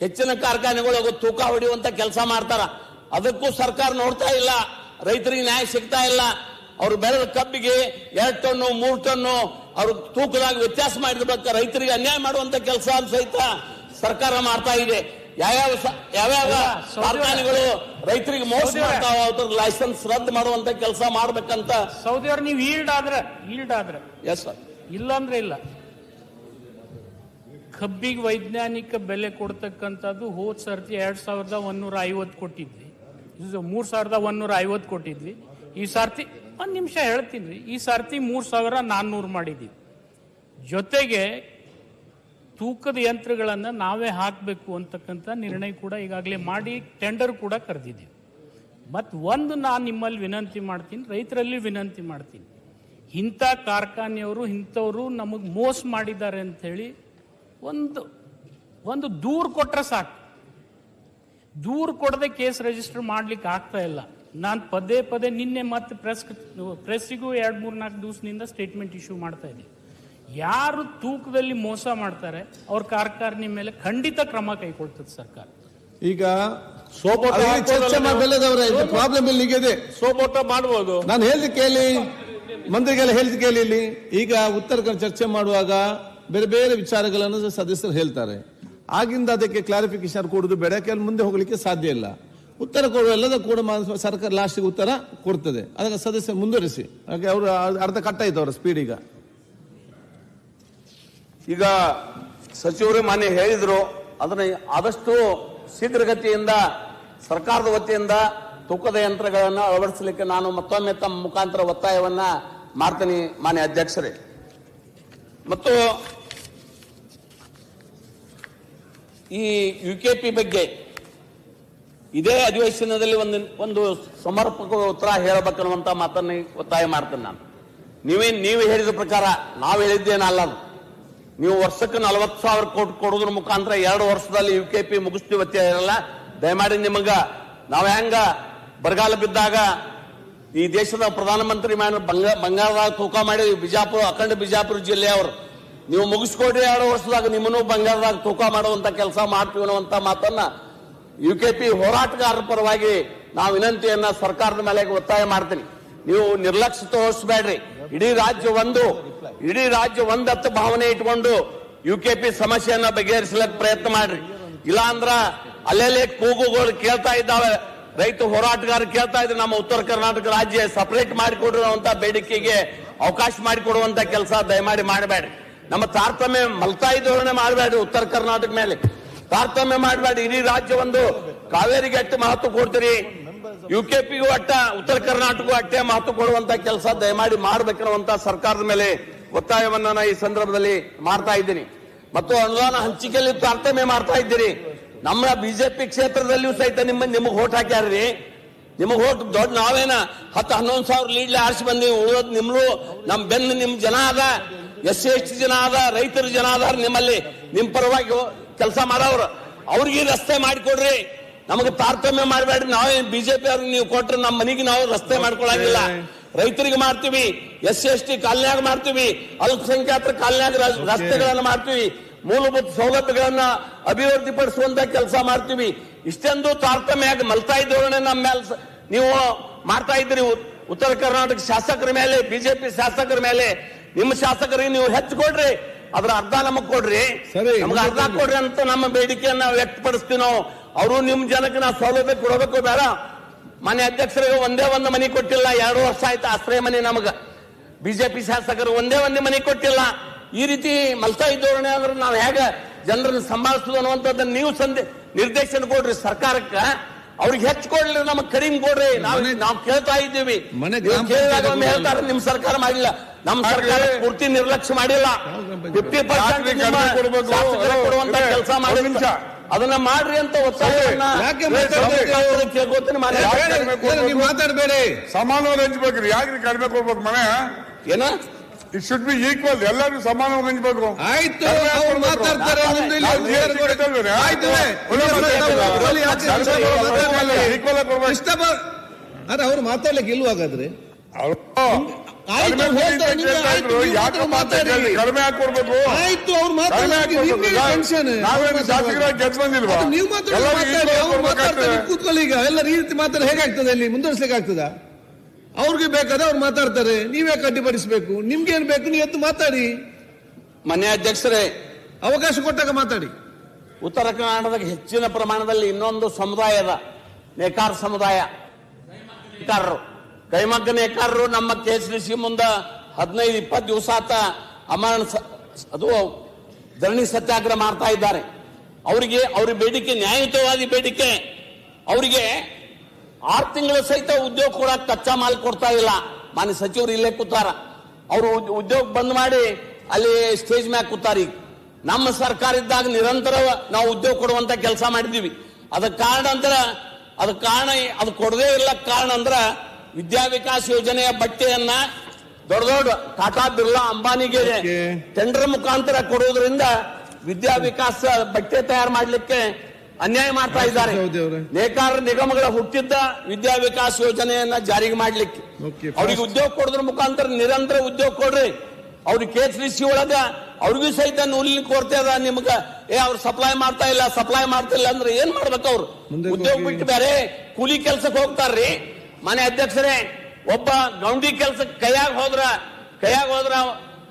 ಹೆಚ್ಚಿನ ಕಾರ್ಖಾನೆಗಳು ತೂಕ ಹೊಡೆಯುವಂತ ಕೆಲಸ ಮಾಡ್ತಾರ. ಅದಕ್ಕೂ ಸರ್ಕಾರ ನೋಡ್ತಾ ಇಲ್ಲ. ರೈತರಿಗೆ ನ್ಯಾಯ ಸಿಗ್ತಾ ಇಲ್ಲ. ಅವ್ರು ಬೆಳೆದ ಕಬ್ಬಿಗೆ ಎರಡು ಟನ್ನು, ಮೂರು ಟನ್ನು ಅವ್ರು ತೂಕದಾಗ ವ್ಯತ್ಯಾಸ ಮಾಡಿರ್ಬೇಕು ರೈತರಿಗೆ ಅನ್ಯಾಯ ಮಾಡುವಂತ ಕೆಲಸ ಸಹಿತ ಸರ್ಕಾರ ಮಾಡ್ತಾ ಇದೆ. ಯಾವ್ಯಾವ ಯಾವ್ಯಾವ ಕಾರ್ಖಾನೆಗಳು ರೈತರಿಗೆ ಮೋಸ ಮಾಡ್ತಾವ ಅವ್ರ ಲೈಸೆನ್ಸ್ ರದ್ದು ಮಾಡುವಂತ ಕೆಲಸ ಮಾಡ್ಬೇಕಂತ ಸೌದಿ ಅವ್ರ ನೀವು ಈಲ್ಡ್ ಆದ್ರೆ ಈಲ್ಡ್ ಆದ್ರೆ. ಎಸ್ ಸರ್ ಇಲ್ಲ ಅಂದ್ರೆ ಇಲ್ಲ. ಕಬ್ಬಿಗೆ ವೈಜ್ಞಾನಿಕ ಬೆಲೆ ಕೊಡ್ತಕ್ಕಂಥದ್ದು ಹೋದ್ ಸರ್ತಿ ಎರಡ್ ಸಾವಿರದ ಒಂದೂರ ಐವತ್ತು ಕೊಟ್ಟಿದ್ವಿ. ಮೂರ್ ಸಾವಿರದ ಒಂದೂರ ಐವತ್ತು ಕೊಟ್ಟಿದ್ವಿ. ಈ ಸರ್ತಿ ಒಂದ್ ನಿಮಿಷ ಹೇಳ್ತೀನಿ. ಈ ಸರ್ತಿ ಮೂರ್ ಸಾವಿರ ನಾನ್ನೂರು ಮಾಡಿದೀವಿ ಜೊತೆಗೆ ತೂಕದ ಯಂತ್ರಗಳನ್ನು ನಾವೇ ಹಾಕಬೇಕು ಅಂತಕ್ಕಂಥ ನಿರ್ಣಯ ಕೂಡ ಈಗಾಗಲೇ ಮಾಡಿ ಟೆಂಡರ್ ಕೂಡ ಕರೆದಿದ್ದೀವಿ. ಮತ್ತು ಒಂದು ನಾನು ನಿಮ್ಮಲ್ಲಿ ವಿನಂತಿ ಮಾಡ್ತೀನಿ, ರೈತರಲ್ಲಿ ವಿನಂತಿ ಮಾಡ್ತೀನಿ. ಇಂಥ ಕಾರ್ಖಾನೆಯವರು, ಇಂಥವರು ನಮಗೆ ಮೋಸ ಮಾಡಿದ್ದಾರೆ ಅಂಥೇಳಿ ಒಂದು ಒಂದು ದೂರು ಕೊಟ್ಟರೆ ಸಾಕು. ದೂರು ಕೊಡದೆ ಕೇಸ್ ರಿಜಿಸ್ಟರ್ ಮಾಡಲಿಕ್ಕೆ ಆಗ್ತಾ ಇಲ್ಲ. ನಾನು ಪದೇ ಪದೇ ನಿನ್ನೆ ಮತ್ತೆ ಪ್ರೆಸ್ ಪ್ರೆಸ್ಸಿಗೂ ಎರಡು ಮೂರು ನಾಲ್ಕು ದಿವಸದಿಂದ ಸ್ಟೇಟ್ಮೆಂಟ್ ಇಶ್ಯೂ ಮಾಡ್ತಾ ಇದ್ದೀನಿ. ಯಾರು ತೂಕದಲ್ಲಿ ಮೋಸ ಮಾಡ್ತಾರೆ ಅವ್ರ ಕಾರ್ಖಾನೆ ಮೇಲೆ ಖಂಡಿತ ಕ್ರಮ ಕೈಗೊಳ್ತದೆ ಸರ್ಕಾರ. ಈಗ ಸೋಬೋಟ ಚರ್ಚೆ ಬೆಳೆದವ್ರೆ ಪ್ರಾಬ್ಲಮ್ ಇಲ್ಲಿ ಈಗ ಇದೆ. ಸೋಬೋಟ ಮಾಡ್ಬೋದು. ನಾನು ಹೇಳಿದ ಕೇಳಿ ಮಂತ್ರಿಗೆಲ್ಲ ಹೇಳಿದ ಕೇಳಿ ಇಲ್ಲಿ. ಈಗ ಉತ್ತರ ಕನ್ನಡ ಚರ್ಚೆ ಮಾಡುವಾಗ ಬೇರೆ ಬೇರೆ ವಿಚಾರಗಳನ್ನು ಸದಸ್ಯರು ಹೇಳ್ತಾರೆ. ಆಗಿಂದ ಅದಕ್ಕೆ ಕ್ಲಾರಿಫಿಕೇಶನ್ ಕೊಡುದು ಬೇಡ ಕೆಲವು ಮುಂದೆ ಹೋಗ್ಲಿಕ್ಕೆ ಸಾಧ್ಯ ಇಲ್ಲ. ಉತ್ತರ ಕೊಡುವ ಎಲ್ಲದ ಕೂಡ ಮಾ- ಸರ್ಕಾರ ಲಾಸ್ಟಿಗೆ ಉತ್ತರ ಕೊಡ್ತದೆ. ಅದಕ್ಕೆ ಸದಸ್ಯರು ಮುಂದುವರಿಸಿ. ಹಾಗೆ ಅವರು ಅರ್ಧ ಕಟ್ಟಾಯ್ತು ಅವರ ಸ್ಪೀಡ್ ಈಗ. ಈಗ ಸಚಿವರು ಮಾನ್ಯ ಹೇಳಿದ್ರು, ಅದನ್ನ ಆದಷ್ಟು ಶೀಘ್ರಗತಿಯಿಂದ, ಸರ್ಕಾರದ ವತಿಯಿಂದ ತೂಕದ ಯಂತ್ರಗಳನ್ನು ಅಳವಡಿಸಲಿಕ್ಕೆ ನಾನು ಮತ್ತೊಮ್ಮೆ ತಮ್ಮ ಮುಖಾಂತರ ಒತ್ತಾಯವನ್ನ ಮಾಡ್ತೀನಿ ಮಾನ್ಯ ಅಧ್ಯಕ್ಷರೇ. ಮತ್ತು ಈ ಯು ಕೆ ಪಿ ಬಗ್ಗೆ ಇದೇ ಅಧಿವೇಶನದಲ್ಲಿ ಒಂದು ಒಂದು ಸಮರ್ಪಕ ಉತ್ತರ ಹೇಳಬೇಕನ್ನುವಂತ ಮಾತನ್ನ ಒತ್ತಾಯ ಮಾಡ್ತೇನೆ ನಾನು. ನೀವೇ, ನೀವು ಹೇಳಿದ ಪ್ರಕಾರ ನಾವು ಹೇಳಿದ್ದೇನಲ್ಲ ಅದು. ನೀವು ವರ್ಷಕ್ಕೆ ನಲವತ್ತು ಸಾವಿರ ಕೋಟಿ ಕೊಡೋದ್ರ ಮುಖಾಂತರ ಎರಡು ವರ್ಷದಲ್ಲಿ ಯು ಕೆ ಪಿ ಮುಗಿಸ್ತೀವಿ ಹೇಳಲ್ಲ. ದಯಮಾಡಿ ನಿಮಗ ನಾವು ಹೆಂಗ ಬರಗಾಲ ಬಿದ್ದಾಗ ಈ ದೇಶದ ಪ್ರಧಾನಮಂತ್ರಿ ಮಾಡಿ ಬಂಗ ಬಂಗಾಳದಾಗ ತೂಕ ಮಾಡಿ ಬಿಜಾಪುರ, ಅಖಂಡ ಬಿಜಾಪುರ ಜಿಲ್ಲೆಯವರು ನೀವು ಮುಗಿಸ್ಕೊಡ್ರಿ ಎರಡು ವರ್ಷದಾಗ ನಿಮ್ಮನ್ನು ಬಂಗಾರದಾಗ ತೂಕ ಮಾಡುವಂತ ಕೆಲಸ ಮಾಡ್ತೀವಿ ಅನ್ನುವಂತ ಮಾತನ್ನ ಯು ಕೆ ಪಿ ಹೋರಾಟಗಾರರ ಪರವಾಗಿ ನಾವು ವಿನಂತಿಯನ್ನ ಸರ್ಕಾರದ ಮೇಲೆ ಒತ್ತಾಯ ಮಾಡ್ತೀನಿ. ನೀವು ನಿರ್ಲಕ್ಷ್ಯ ತೋರಿಸಬೇಡ್ರಿ. ಇಡೀ ರಾಜ್ಯ ಒಂದು. ಇಡೀ ರಾಜ್ಯ ಒಂದತ್ತು ಭಾವನೆ ಇಟ್ಕೊಂಡು ಯು ಕೆ ಪಿ ಸಮಸ್ಯೆಯನ್ನ ಬಗೆಹರಿಸಲಿಕ್ಕೆ ಪ್ರಯತ್ನ ಮಾಡ್ರಿ. ಇಲ್ಲಾಂದ್ರ ಅಲ್ಲೆಲ್ಲೇ ಕೂಗುಗಳು ಕೇಳ್ತಾ ಇದ್ದಾವೆ. ರೈತ ಹೋರಾಟಗಾರರು ಕೇಳ್ತಾ ಇದ್ರೆ ನಮ್ಮ ಉತ್ತರ ಕರ್ನಾಟಕ ರಾಜ್ಯ ಸಪರೇಟ್ ಮಾಡಿಕೊಡುವಂತ ಬೇಡಿಕೆಗೆ ಅವಕಾಶ ಮಾಡಿಕೊಡುವಂತ ಕೆಲಸ ದಯಮಾಡಿ ಮಾಡಬೇಡ್ರಿ. ನಮ್ಮ ತಾರತಮ್ಯ ಮಲ್ತಾಯಿ ಧೋರಣೆ ಮಾಡಬೇಡ್ರಿ ಉತ್ತರ ಕರ್ನಾಟಕ ಮೇಲೆ. ತಾರತಮ್ಯ ಮಾಡಬೇಡಿ ಇಡೀ ರಾಜ್ಯ ಒಂದು. ಕಾವೇರಿಗೆ ಎಷ್ಟು ಮಹತ್ವ ಕೊಡ್ತೀರಿ. ಯು ಕೆ ಪಿಗೂ ಅಟ್ಟ, ಉತ್ತರ ಕರ್ನಾಟಕಗೂ ಅಟ್ಟೆ ಮಹತ್ವ ಕೊಡುವಂತ ಕೆಲಸ ದಯಮಾಡಿ ಮಾಡಬೇಕನ್ನುವಂತ ಸರ್ಕಾರದ ಮೇಲೆ ಒತ್ತಾಯವನ್ನ ನಾನು ಈ ಸಂದರ್ಭದಲ್ಲಿ ಮಾಡ್ತಾ ಇದ್ದೀನಿ. ಮತ್ತು ಅನುದಾನ ಹಂಚಿಕೆಯಲ್ಲಿ ತಾರತಮ್ಯ ಮಾಡ್ತಾ ಇದ್ದೀರಿ. ನಮ್ಮ ಬಿಜೆಪಿ ಕ್ಷೇತ್ರದಲ್ಲಿಯೂ ಸಹಿತ ನಿಮ್ಮ, ನಿಮಗೆ ಓಟ್ ಹಾಕ್ಯಾರ್ರಿ. ನಿಮಗೆ ಓಟ್ ದೊಡ್ಡ, ನಾವೇನ ಹತ್ತು, ಹನ್ನೊಂದು ಸಾವಿರ ಲೀಡ್ಲಿ ಆರಿಸಿ ಬಂದೀವಿ. ಉಳಿಯೋದು ನಿಮ್ಲು ನಮ್ ಬೆನ್ನು ನಿಮ್ ಜನ ಅದ. ಎಸ್ ಎಷ್ಟು ಜನ ಅದ, ರೈತರ ಜನ ಅದಾರ ನಿಮ್ಮಲ್ಲಿ. ನಿಮ್ ಪರವಾಗಿ ಕೆಲಸ ಮಾಡೋರು ಅವ್ರಿಗೆ ರಸ್ತೆ ಮಾಡಿಕೊಡ್ರಿ. ನಮಗೆ ತಾರತಮ್ಯ ಮಾಡಬೇಡ್ರಿ. ನಾವೇನು ಬಿಜೆಪಿ ಅವ್ರಿಗೆ ನೀವು ಕೊಟ್ರೆ ನಮ್ಮ ಮನೆಗೆ ನಾವು ರಸ್ತೆ ಮಾಡ್ಕೊಳಂಗಿಲ್ಲ. ರೈತರಿಗೆ ಮಾಡ್ತೀವಿ ಎಸ್ ಸಿ ಎಸ್ ಟಿ ಕಾಲನ್ಯಾಗ ಮಾಡ್ತೀವಿ ಅಲ್ಪಸಂಖ್ಯಾತರ ಕಾಲನ್ಯಾಗ ರಸ್ತೆಗಳನ್ನ ಮಾಡ್ತೀವಿ ಮೂಲಭೂತ ಸೌಲಭ್ಯಗಳನ್ನ ಅಭಿವೃದ್ಧಿಪಡಿಸುವಂತ ಕೆಲಸ ಮಾಡ್ತೀವಿ. ಇಷ್ಟೊಂದು ತಾರತಮ್ಯ ಆಗಿ ಮಲ್ತಾ ಧೋರಣೆ ನಮ್ಮ ಮೇಲೆ ನೀವು ಮಾಡ್ತಾ ಇದ್ರಿ ಉತ್ತರ ಕರ್ನಾಟಕ ಶಾಸಕರ ಮೇಲೆ ಬಿಜೆಪಿ ಶಾಸಕರ ಮೇಲೆ ನಿಮ್ಮ ಶಾಸಕರಿಗೆ ನೀವು ಹೆಚ್ಚು ಕೊಡ್ರಿ ಅದ್ರ ಅರ್ಧ ನಮಗ್ ಕೊಡ್ರಿ. ಸರಿ. ನಮ್ಗೆ ಅರ್ಧ ಕೊಡ್ರಿ ಅಂತ ನಮ್ಮ ಬೇಡಿಕೆಯನ್ನ ವ್ಯಕ್ತಪಡಿಸ್ತೀವಿ ನಾವು. ಅವರು ನಿಮ್ ಜನಕ್ಕೆ ನಾ ಸೌಲಭ್ಯ ಕೊಡಬೇಕು ಬೇಡ. ಮನೆ ಅಧ್ಯಕ್ಷರಿಗೆ ಒಂದೇ ಒಂದು ಮನೆ ಕೊಟ್ಟಿಲ್ಲ. ಎರಡು ವರ್ಷ ಆಯ್ತು ಆಶ್ರಯ ಮನೆ ನಮಗ. ಬಿಜೆಪಿ ಶಾಸಕರು ಒಂದೇ ಒಂದೇ ಮನೆ ಕೊಟ್ಟಿಲ್ಲ. ಈ ರೀತಿ ಮಲ್ತಾಯಿ ಧೋರಣೆ ಅಂದ್ರೆ ನಾವು ಹೇಗ ಜನರನ್ನು ಸಂಭಾಳಿಸುದು ಅನ್ನುವಂಥದ್ದನ್ನ ನೀವು ಸಂದೆ ನಿರ್ದೇಶನ ಕೊಡ್ರಿ ಸರ್ಕಾರಕ್ಕ. ಅವ್ರಿಗೆ ಹೆಚ್ಚು ಕೊಡ್ಲಿ ನಮಗ್ ಕಡಿಮೆ ಕೊಡ್ರಿ. ನಾವು ನಾವು ಕೇಳ್ತಾ ಇದ್ದೀವಿ. ಕೇಳಿದಾಗ ಒಮ್ಮೆ ಹೇಳ್ತಾರೆ ನಿಮ್ ಸರ್ಕಾರ ಮಾಡಿಲ್ಲ. ನಮ್ಮ ಸರ್ಕಾರ ಪೂರ್ತಿ ನಿರ್ಲಕ್ಷ್ಯ ಮಾಡಿಲ್ಲ. Fifty percent? ಕೊಡುವಂತ ಕೆಲಸ ಮಾಡಿ. ಅದನ್ನ ಮಾಡ್ರಿ ಅಂತ ಒತ್ತಾಯ ಮಾತಾಡಬೇಡಿ ಸಮಾನವಾಗಿ ಹಂಚ್ಬೇಕ್ರಿ ಯಾಕ್ರಿ ಕಡಿಮೆ ಕೊಡ್ಬೇಕು ಮನೆ ಏನ ಇಟ್ ಶುಡ್ ಬಿ ಈಕ್ವಲ್ ಎಲ್ಲರೂ ಸಮಾನವಾಗಿ ಹಂಚ್ಬೇಕು ಆಯ್ತು ಮಾತಾಡ್ತಾರೆ ನಾವು ಅವ್ರು ಮಾತಾಡ್ಲಿಕ್ಕೆ ಇಲ್ವ ಯಾಕೆ ಮಾತ್ರ ಮಾತಾಡಿ. ಕಡಿಮೆ ಹಾಕಿ ಕೊಡ್ಬೇಕು ಆಯ್ತು ಅವ್ರು ಟೆನ್ಷನ್ ನಾವೇನು ಶಾಸಕರಾಗಿ ಗೆದ್ದು ಬಂದಿಲ್ವಾ? ನೀವು ಮಾತಾಡ್ತಾರೆ ಕೂತ್ಕೊಳ್ಳಿ ಈಗ. ಎಲ್ಲರೂ ಈ ರೀತಿ ಮಾತಾಡಿ ಹೇಗಾಗ್ತದೆ ಇಲ್ಲಿ ಮುಂದುವರಿಸ್ಲಿಕ್ಕೆ ಆಗ್ತದ ಅವ್ರಿಗೆ ಬೇಕಾದ್ರೆ ಅವ್ರು ಮಾತಾಡ್ತಾರೆ. ನೀವೇ ಕಡ್ಡಿಪಡಿಸಬೇಕು? ನಿಮ್ಗೆ ಏನ್ ಬೇಕು? ನೀವು ಎದ್ದು ಮಾತಾಡಿ. ಮನೆ ಅಧ್ಯಕ್ಷರೇ ಅವಕಾಶ ಕೊಟ್ಟಾಗ ಮಾತಾಡಿ. ಉತ್ತರ ಕರ್ನಾಟಕದ ಹೆಚ್ಚಿನ ಪ್ರಮಾಣದಲ್ಲಿ ಇನ್ನೊಂದು ಸಮುದಾಯದ ಅದ ನೇಕಾರ ಸಮುದಾಯ. ನೇಕಾರರು ಕೈಮಗ್ಗ ನೇಕಾರರು ನಮ್ಮ ಸಿ ಮುಂದ ಹದಿನೈದು, ಇಪ್ಪತ್ತು ದಿವಸ ಆತ ಅಮರಣ ಅದು ಧರಣಿ ಸತ್ಯಾಗ್ರಹ ಮಾಡ್ತಾ ಇದ್ದಾರೆ. ಅವರಿಗೆ, ಅವ್ರ ಬೇಡಿಕೆ ನ್ಯಾಯಯುತವಾದಿ ಬೇಡಿಕೆ. ಅವರಿಗೆ ಆರು ತಿಂಗಳ ಸಹಿತ ಉದ್ಯೋಗ ಕೂಡ ಕಚ್ಚಾ ಮಾಲ್ ಕೊಡ್ತಾ ಇಲ್ಲ. ಮಾನ್ಯ ಸಚಿವರು ಇಲ್ಲೇ ಕೂತಾರ. ಅವರು ಉದ್ಯೋಗ ಬಂದ್ ಮಾಡಿ ಅಲ್ಲಿ ಸ್ಟೇಜ್ ಮ್ಯಾಗ ಕೂತಾರ ಈಗ. ನಮ್ಮ ಸರ್ಕಾರ ಇದ್ದಾಗ ನಿರಂತರ ನಾವು ಉದ್ಯೋಗ ಕೊಡುವಂತ ಕೆಲಸ ಮಾಡಿದೀವಿ ಅದಕ್ಕೆ ಕಾರಣ ಅಂದ್ರೆ, ಅದಕ್ಕೆ ಕಾರಣ, ಅದು ಕೊಡದೇ ಇಲ್ಲ ಕಾರಣ ಅಂದ್ರ ವಿದ್ಯಾ ವಿಕಾಸ್ ಯೋಜನೆಯ ಬಟ್ಟೆಯನ್ನ ದೊಡ್ಡ ದೊಡ್ಡ ಟಾಟಾ ಬಿರ್ಲಾ ಅಂಬಾನಿಗೆ ಟೆಂಡರ್ ಮುಖಾಂತರ ಕೊಡುವುದರಿಂದ ವಿದ್ಯಾವಿಕಾಸ ಬಟ್ಟೆ ತಯಾರು ಮಾಡಲಿಕ್ಕೆ ಅನ್ಯಾಯ ಮಾಡ್ತಾ ಇದ್ದಾರೆ. ನೇಕಾರ ನಿಗಮಗಳ ಹುಟ್ಟಿದ್ದ ವಿದ್ಯಾವಿಕಾಸ್ ಯೋಜನೆಯನ್ನ ಜಾರಿಗೆ ಮಾಡಲಿಕ್ಕೆ. ಅವ್ರಿಗೆ ಉದ್ಯೋಗ ಕೊಡೋದ್ರ ಮುಖಾಂತರ ನಿರಂತರ ಉದ್ಯೋಗ ಕೊಡ್ರಿ. ಅವ್ರಿಗೆ ಕೆ ಸಿ ಡಿ ಸಿ ಒಳಗ ಅವ್ರಿಗೂ ಸಹಿತ ನೂಲಿನ ಕೊರತೆ ಅದ. ನಿಮ್ಗ ಏ ಅವ್ರು ಸಪ್ಲೈ ಮಾಡ್ತಾ ಇಲ್ಲ ಸಪ್ಲೈ ಮಾಡ್ತಾ ಇಲ್ಲ ಅಂದ್ರೆ ಏನ್ ಮಾಡ್ಬೇಕು ಅವ್ರು? ಉದ್ಯೋಗ. ಬಿಟ್ಟು ಬೇರೆ ಕೂಲಿ ಕೆಲ್ಸಕ್ಕೆ ಹೋಗ್ತಾರ್ರಿ. ಮನೆ ಅಧ್ಯಕ್ಷರೇ ಒಬ್ಬ ಗೌಂಡಿ ಕೆಲ್ಸಕ್ಕೆ ಕೈಯಾಗ ಹೋದ್ರ ಕೈಯಾಗ ಹೋದ್ರ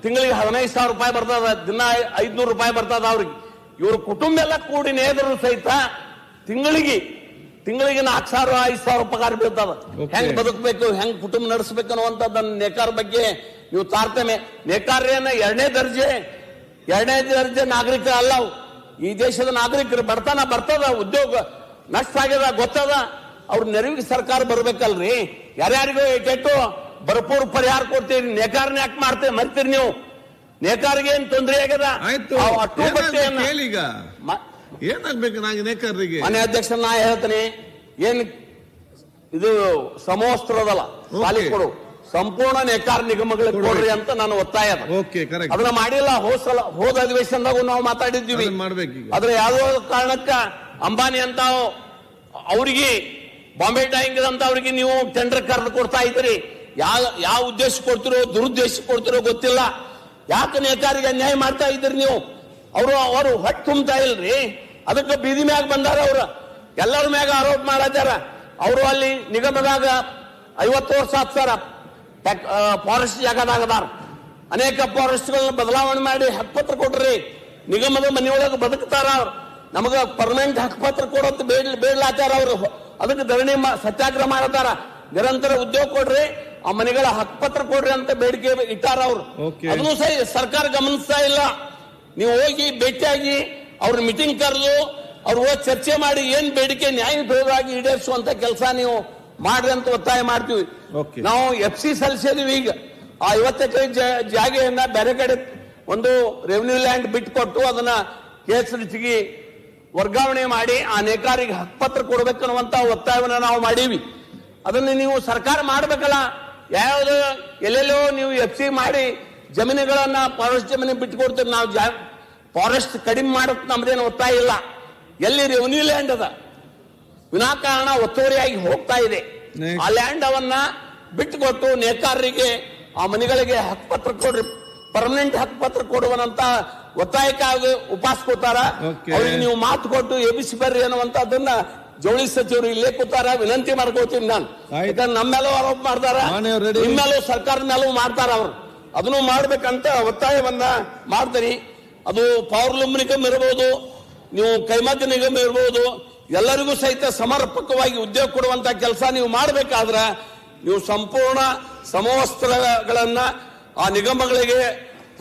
ತಿಂಗಳಿಗೆ ಹದಿನೈದು ಸಾವಿರ ರೂಪಾಯಿ ಬರ್ತದ ದಿನ ಐದ್ನೂರು ರೂಪಾಯಿ ಬರ್ತದ ಅವ್ರಿಗೆ ಇವ್ರ ಕುಟುಂಬ ಎಲ್ಲ ಕೂಡಿ ನೇದ್ರು ಸಹಿತ ತಿಂಗಳಿಗೆ ತಿಂಗಳಿಗೆ ನಾಲ್ಕು ಸಾವಿರ ಐದು ಸಾವಿರ ಪಗಾರ ಬೀಳ್ತದ. ಹೆಂಗ್ ಬದುಕಬೇಕು ಹೆಂಗ್ ಕುಟುಂಬ ನಡೆಸಬೇಕು ಅನ್ನುವಂಥದ್ದನ್ನ ನೇಕಾರ ಬಗ್ಗೆ ನೀವು ತಾರತಮ್ಯ ನೇಕಾರ್ಯನ ಎರಡನೇ ದರ್ಜೆ ಎರಡನೇ ದರ್ಜೆ ನಾಗರಿಕ ಅಲ್ಲ. ಈ ದೇಶದ ನಾಗರಿಕರು ಬಡತನ ಬರ್ತದ ಉದ್ಯೋಗ ನಷ್ಟ ಆಗ್ಯದ ಗೊತ್ತದ ಅವ್ರ ನೆರವಿಗೆ ಸರ್ಕಾರ ಬರ್ಬೇಕಲ್ರಿ? ಯಾರ್ಯಾರಿಗೂ ಏಟೆಟ್ಟು ಭರ್ಪೂರ್ ಪರಿಹಾರ ಕೊಡ್ತೀರಿ ನೇಕಾರನ ಯಾಕೆ ಮಾಡ್ತೇವೆ ಮರ್ತೀರಿ ನೀವು? ನೇಕಾರಿಗೆ ಏನ್ ತೊಂದರೆ ಆಗ್ಯದ? ಅವ್ ಅಟ್ಟು ಏನಾಗ್ಬೇಕು ಬಟ್ಟೆಯನ್ನ ಕೇಳೀಗ? ಮ- ಏನಾಗ್ಬೇಕು ನಾಗ ನೇಕಾರರಿಗೆ? ಮನೆ ಅಧ್ಯಕ್ಷ ನಾ ಹೇಳ್ತೇನೆ ಏನ್ ಇದು ಸಮವಸ್ತ್ರದಲ್ಲ ಸಾಲಿ ಕೊಡು. ಸಂಪೂರ್ಣ ನೇಕಾರ ನಿಗಮಗಳಿಗೆ ಕೊಡ್ರಿ. ಅಂತ ನಾನು ಒತ್ತಾಯ ಅದ. ಓಕೆ ಕರೆಕ್ಟ್ ಅದನ್ನ ಮಾಡಿಲ್ಲ ಹೋಸಲ ಹೋದ ಅಧಿವೇಶನದಾಗ ನಾವು ಮಾತಾಡಿದ್ದೀವಿ. ಈಗ ಆದ್ರೆ ಯಾವುದೋ ಕಾರಣಕ್ಕ ಅಂಬಾನಿ ಅಂತ ಅವ್ರಿಗೆ ಬಾಂಬೆ ಅವ್ರಿಗೆ ನೀವು ಟೆಂಡರ್ ಕರೆದು ಕೊಡ್ತಾ ಇದ್ದೀರಿ. ಯಾವ ಯಾವ ಉದ್ದೇಶ ಕೊಡ್ತಿರೋ, ದುರುದ್ದೇಶ ಕೊಡ್ತಿರೋ ಗೊತ್ತಿಲ್ಲ. ಯಾಕೆ ನೇಕಾರಿಗೆ ಅನ್ಯಾಯ ಮಾಡ್ತಾ ಇದ್ದೀರಿ ನೀವು? ಅವರು ಅವರು ಹೊಟ್ಟೆ ತುಂಬ್ತಾ ಇಲ್ರಿ. ಅದಕ್ಕೆ ಬೀದಿ ಮ್ಯಾಗ ಬಂದಾರ ಅವರು. ಎಲ್ಲರ ಮ್ಯಾಗ ಆರೋಪ ಮಾಡತ್ತಾರ. ಅವರು ಅಲ್ಲಿ ನಿಗಮದಾಗ ಐವತ್ತು ವರ್ಷ ಹತ್ತಾರ ಫಾರೆಸ್ಟ್ ಜಾಗದಾಗದಾರ. ಅನೇಕ ಫಾರೆಸ್ಟ್ಗಳನ್ನ ಬದಲಾವಣೆ ಮಾಡಿ ಹಕ್ಕುಪತ್ರ ಕೊಟ್ರಿ. ನಿಗಮದ ಮನೆಯೊಳಗೆ ಬದುಕ್ತಾರ ಅವ್ರು. ನಮಗ ಪರ್ಮನೆಂಟ್ ಹಕ್ಕುಪತ್ರ ಕೊಡೋದು ಬೇಡ ಬೇಡ್ಲಾತಾರ ಅವರು. ಅದಕ್ಕೆ ಧರಣಿ ಸತ್ಯಾಗ್ರಹ ಮಾಡತಾರ ನಿರಂತರ ಉದ್ಯೋಗ ಕೊಡ್ರಿ ಆ ಮನೆಗಳ ಹಕ್ಕುಪತ್ರ ಕೊಡ್ರಿ ಅಂತ ಬೇಡಿಕೆ ಇಟ್ಟಾರ ಅವ್ರು. ಅದನ್ನು ಸಹ ಸರ್ಕಾರ ಗಮನಿಸ್ತಾ ಇಲ್ಲ. ನೀವು ಹೋಗಿ ಭೇಟಿಯಾಗಿ ಅವ್ರ ಮೀಟಿಂಗ್ ಕರೆದು ಅವ್ರು ಹೋಗಿ ಚರ್ಚೆ ಮಾಡಿ ಏನ್ ಬೇಡಿಕೆ ನ್ಯಾಯಯುತವಾಗಿ ಈಡೇರಿಸುವಂತ ಕೆಲಸ ನೀವು ಮಾಡ್ರಿ ಅಂತ ಒತ್ತಾಯ ಮಾಡ್ತೀವಿ. ನಾವು ಎಫ್ ಸಿ ಸಲ್ಲಿಸಿದೀವಿ ಈಗ. ಆ ಐವತ್ತು ಎಕರೆ ಜಾಗೆಯನ್ನ ಬೇರೆ ಕಡೆ ಒಂದು ರೆವಿನ್ಯೂ ಲ್ಯಾಂಡ್ ಬಿಟ್ಕೊಟ್ಟು ಅದನ್ನ ಕೆ ಎಸ್ ವರ್ಗಾವಣೆ ಮಾಡಿ ಆ ನೇಕಾರಿಗೆ ಹಕ್ಕುಪತ್ರ ಕೊಡ್ಬೇಕನ್ನುವಂತ ಒತ್ತಾಯವನ್ನು ನಾವು ಮಾಡೀವಿ. ಅದನ್ನು ನೀವು ಸರ್ಕಾರ ಮಾಡಬೇಕಲ್ಲ. ಯಾವ್ದು ಎಲ್ಲೆಲ್ಲೋ ನೀವು ಎಫ್ ಸಿ ಮಾಡಿ ಜಮೀನುಗಳನ್ನ ಫಾರೆಸ್ಟ್ ಜಮೀನು ಬಿಟ್ಕೊಡ್ತೀವಿ ನಾವು ಜಾ ಫಾರೆಸ್ಟ್ ಕಡಿಮೆ ಮಾಡಕ್ ನಮ್ದೇನು ಒತ್ತಾಯ ಇಲ್ಲ. ಎಲ್ಲಿ ರೆವಿನ್ಯೂ ಲ್ಯಾಂಡ್ ಅದ? ವಿನಾಕಾರಣ ಒತ್ತುವರಿಯಾಗಿ ಹೋಗ್ತಾ ಇದೆ. ಆ ಲ್ಯಾಂಡ್ ಅವನ್ನ ಬಿಟ್ಟುಕೊಟ್ಟು ನೇಕಾರರಿಗೆ ಆ ಮನೆಗಳಿಗೆ ಹಕ್ಕುಪತ್ರ ಕೊಡ್ರಿ. ಪರ್ಮನೆಂಟ್ ಹಕ್ಕುಪತ್ರ ಕೊಡುವನಂತ ಒತ್ತಾಯಕ್ಕಾಗಿ ಉಪಾಸ ಕೂತಾರ. ಅವ್ರಿಗೆ ನೀವು ಮಾತು ಕೊಟ್ಟು ಎಬಿಸಿ ಬರ್ರಿ ಅನ್ನುವಂಥದ್ದನ್ನ ಜವಳಿ ಸಚಿವರು ಇಲ್ಲೇ ಕೂತಾರ ವಿನಂತಿ ಮಾಡ್ಕೋತೀನಿ ನಾನು. ಯಾಕಂದ್ರೆ ನಮ್ಮ ಮೇಲೂ ಆರೋಪ ಮಾಡ್ತಾರ ಮಾನ್ಯ ಅವ್ರು ready? ನಿಮ್ಮ ಮೇಲೂ ಸರ್ಕಾರದ ಮೇಲೂ ಮಾಡ್ತಾರ ಅವ್ರು ಅದನ್ನು ಮಾಡ್ಬೇಕಂತ ಒತ್ತಾಯವನ್ನ ಮಾಡ್ತೀರಿ ಅದು ಪವರ್ಲೂಮ್ ನಿಗಮ ಇರಬಹುದು ನೀವು ಕೈಮಗ್ಗ ನಿಗಮ ಇರಬಹುದು ಎಲ್ಲರಿಗೂ ಸಹಿತ ಸಮರ್ಪಕವಾಗಿ ಉದ್ಯೋಗ ಕೊಡುವಂತ ಕೆಲಸ ನೀವು ಮಾಡಬೇಕಾದ್ರೆ ನೀವು ಸಂಪೂರ್ಣ ಸಮವಸ್ತ್ರಗಳನ್ನ ಆ ನಿಗಮಗಳಿಗೆ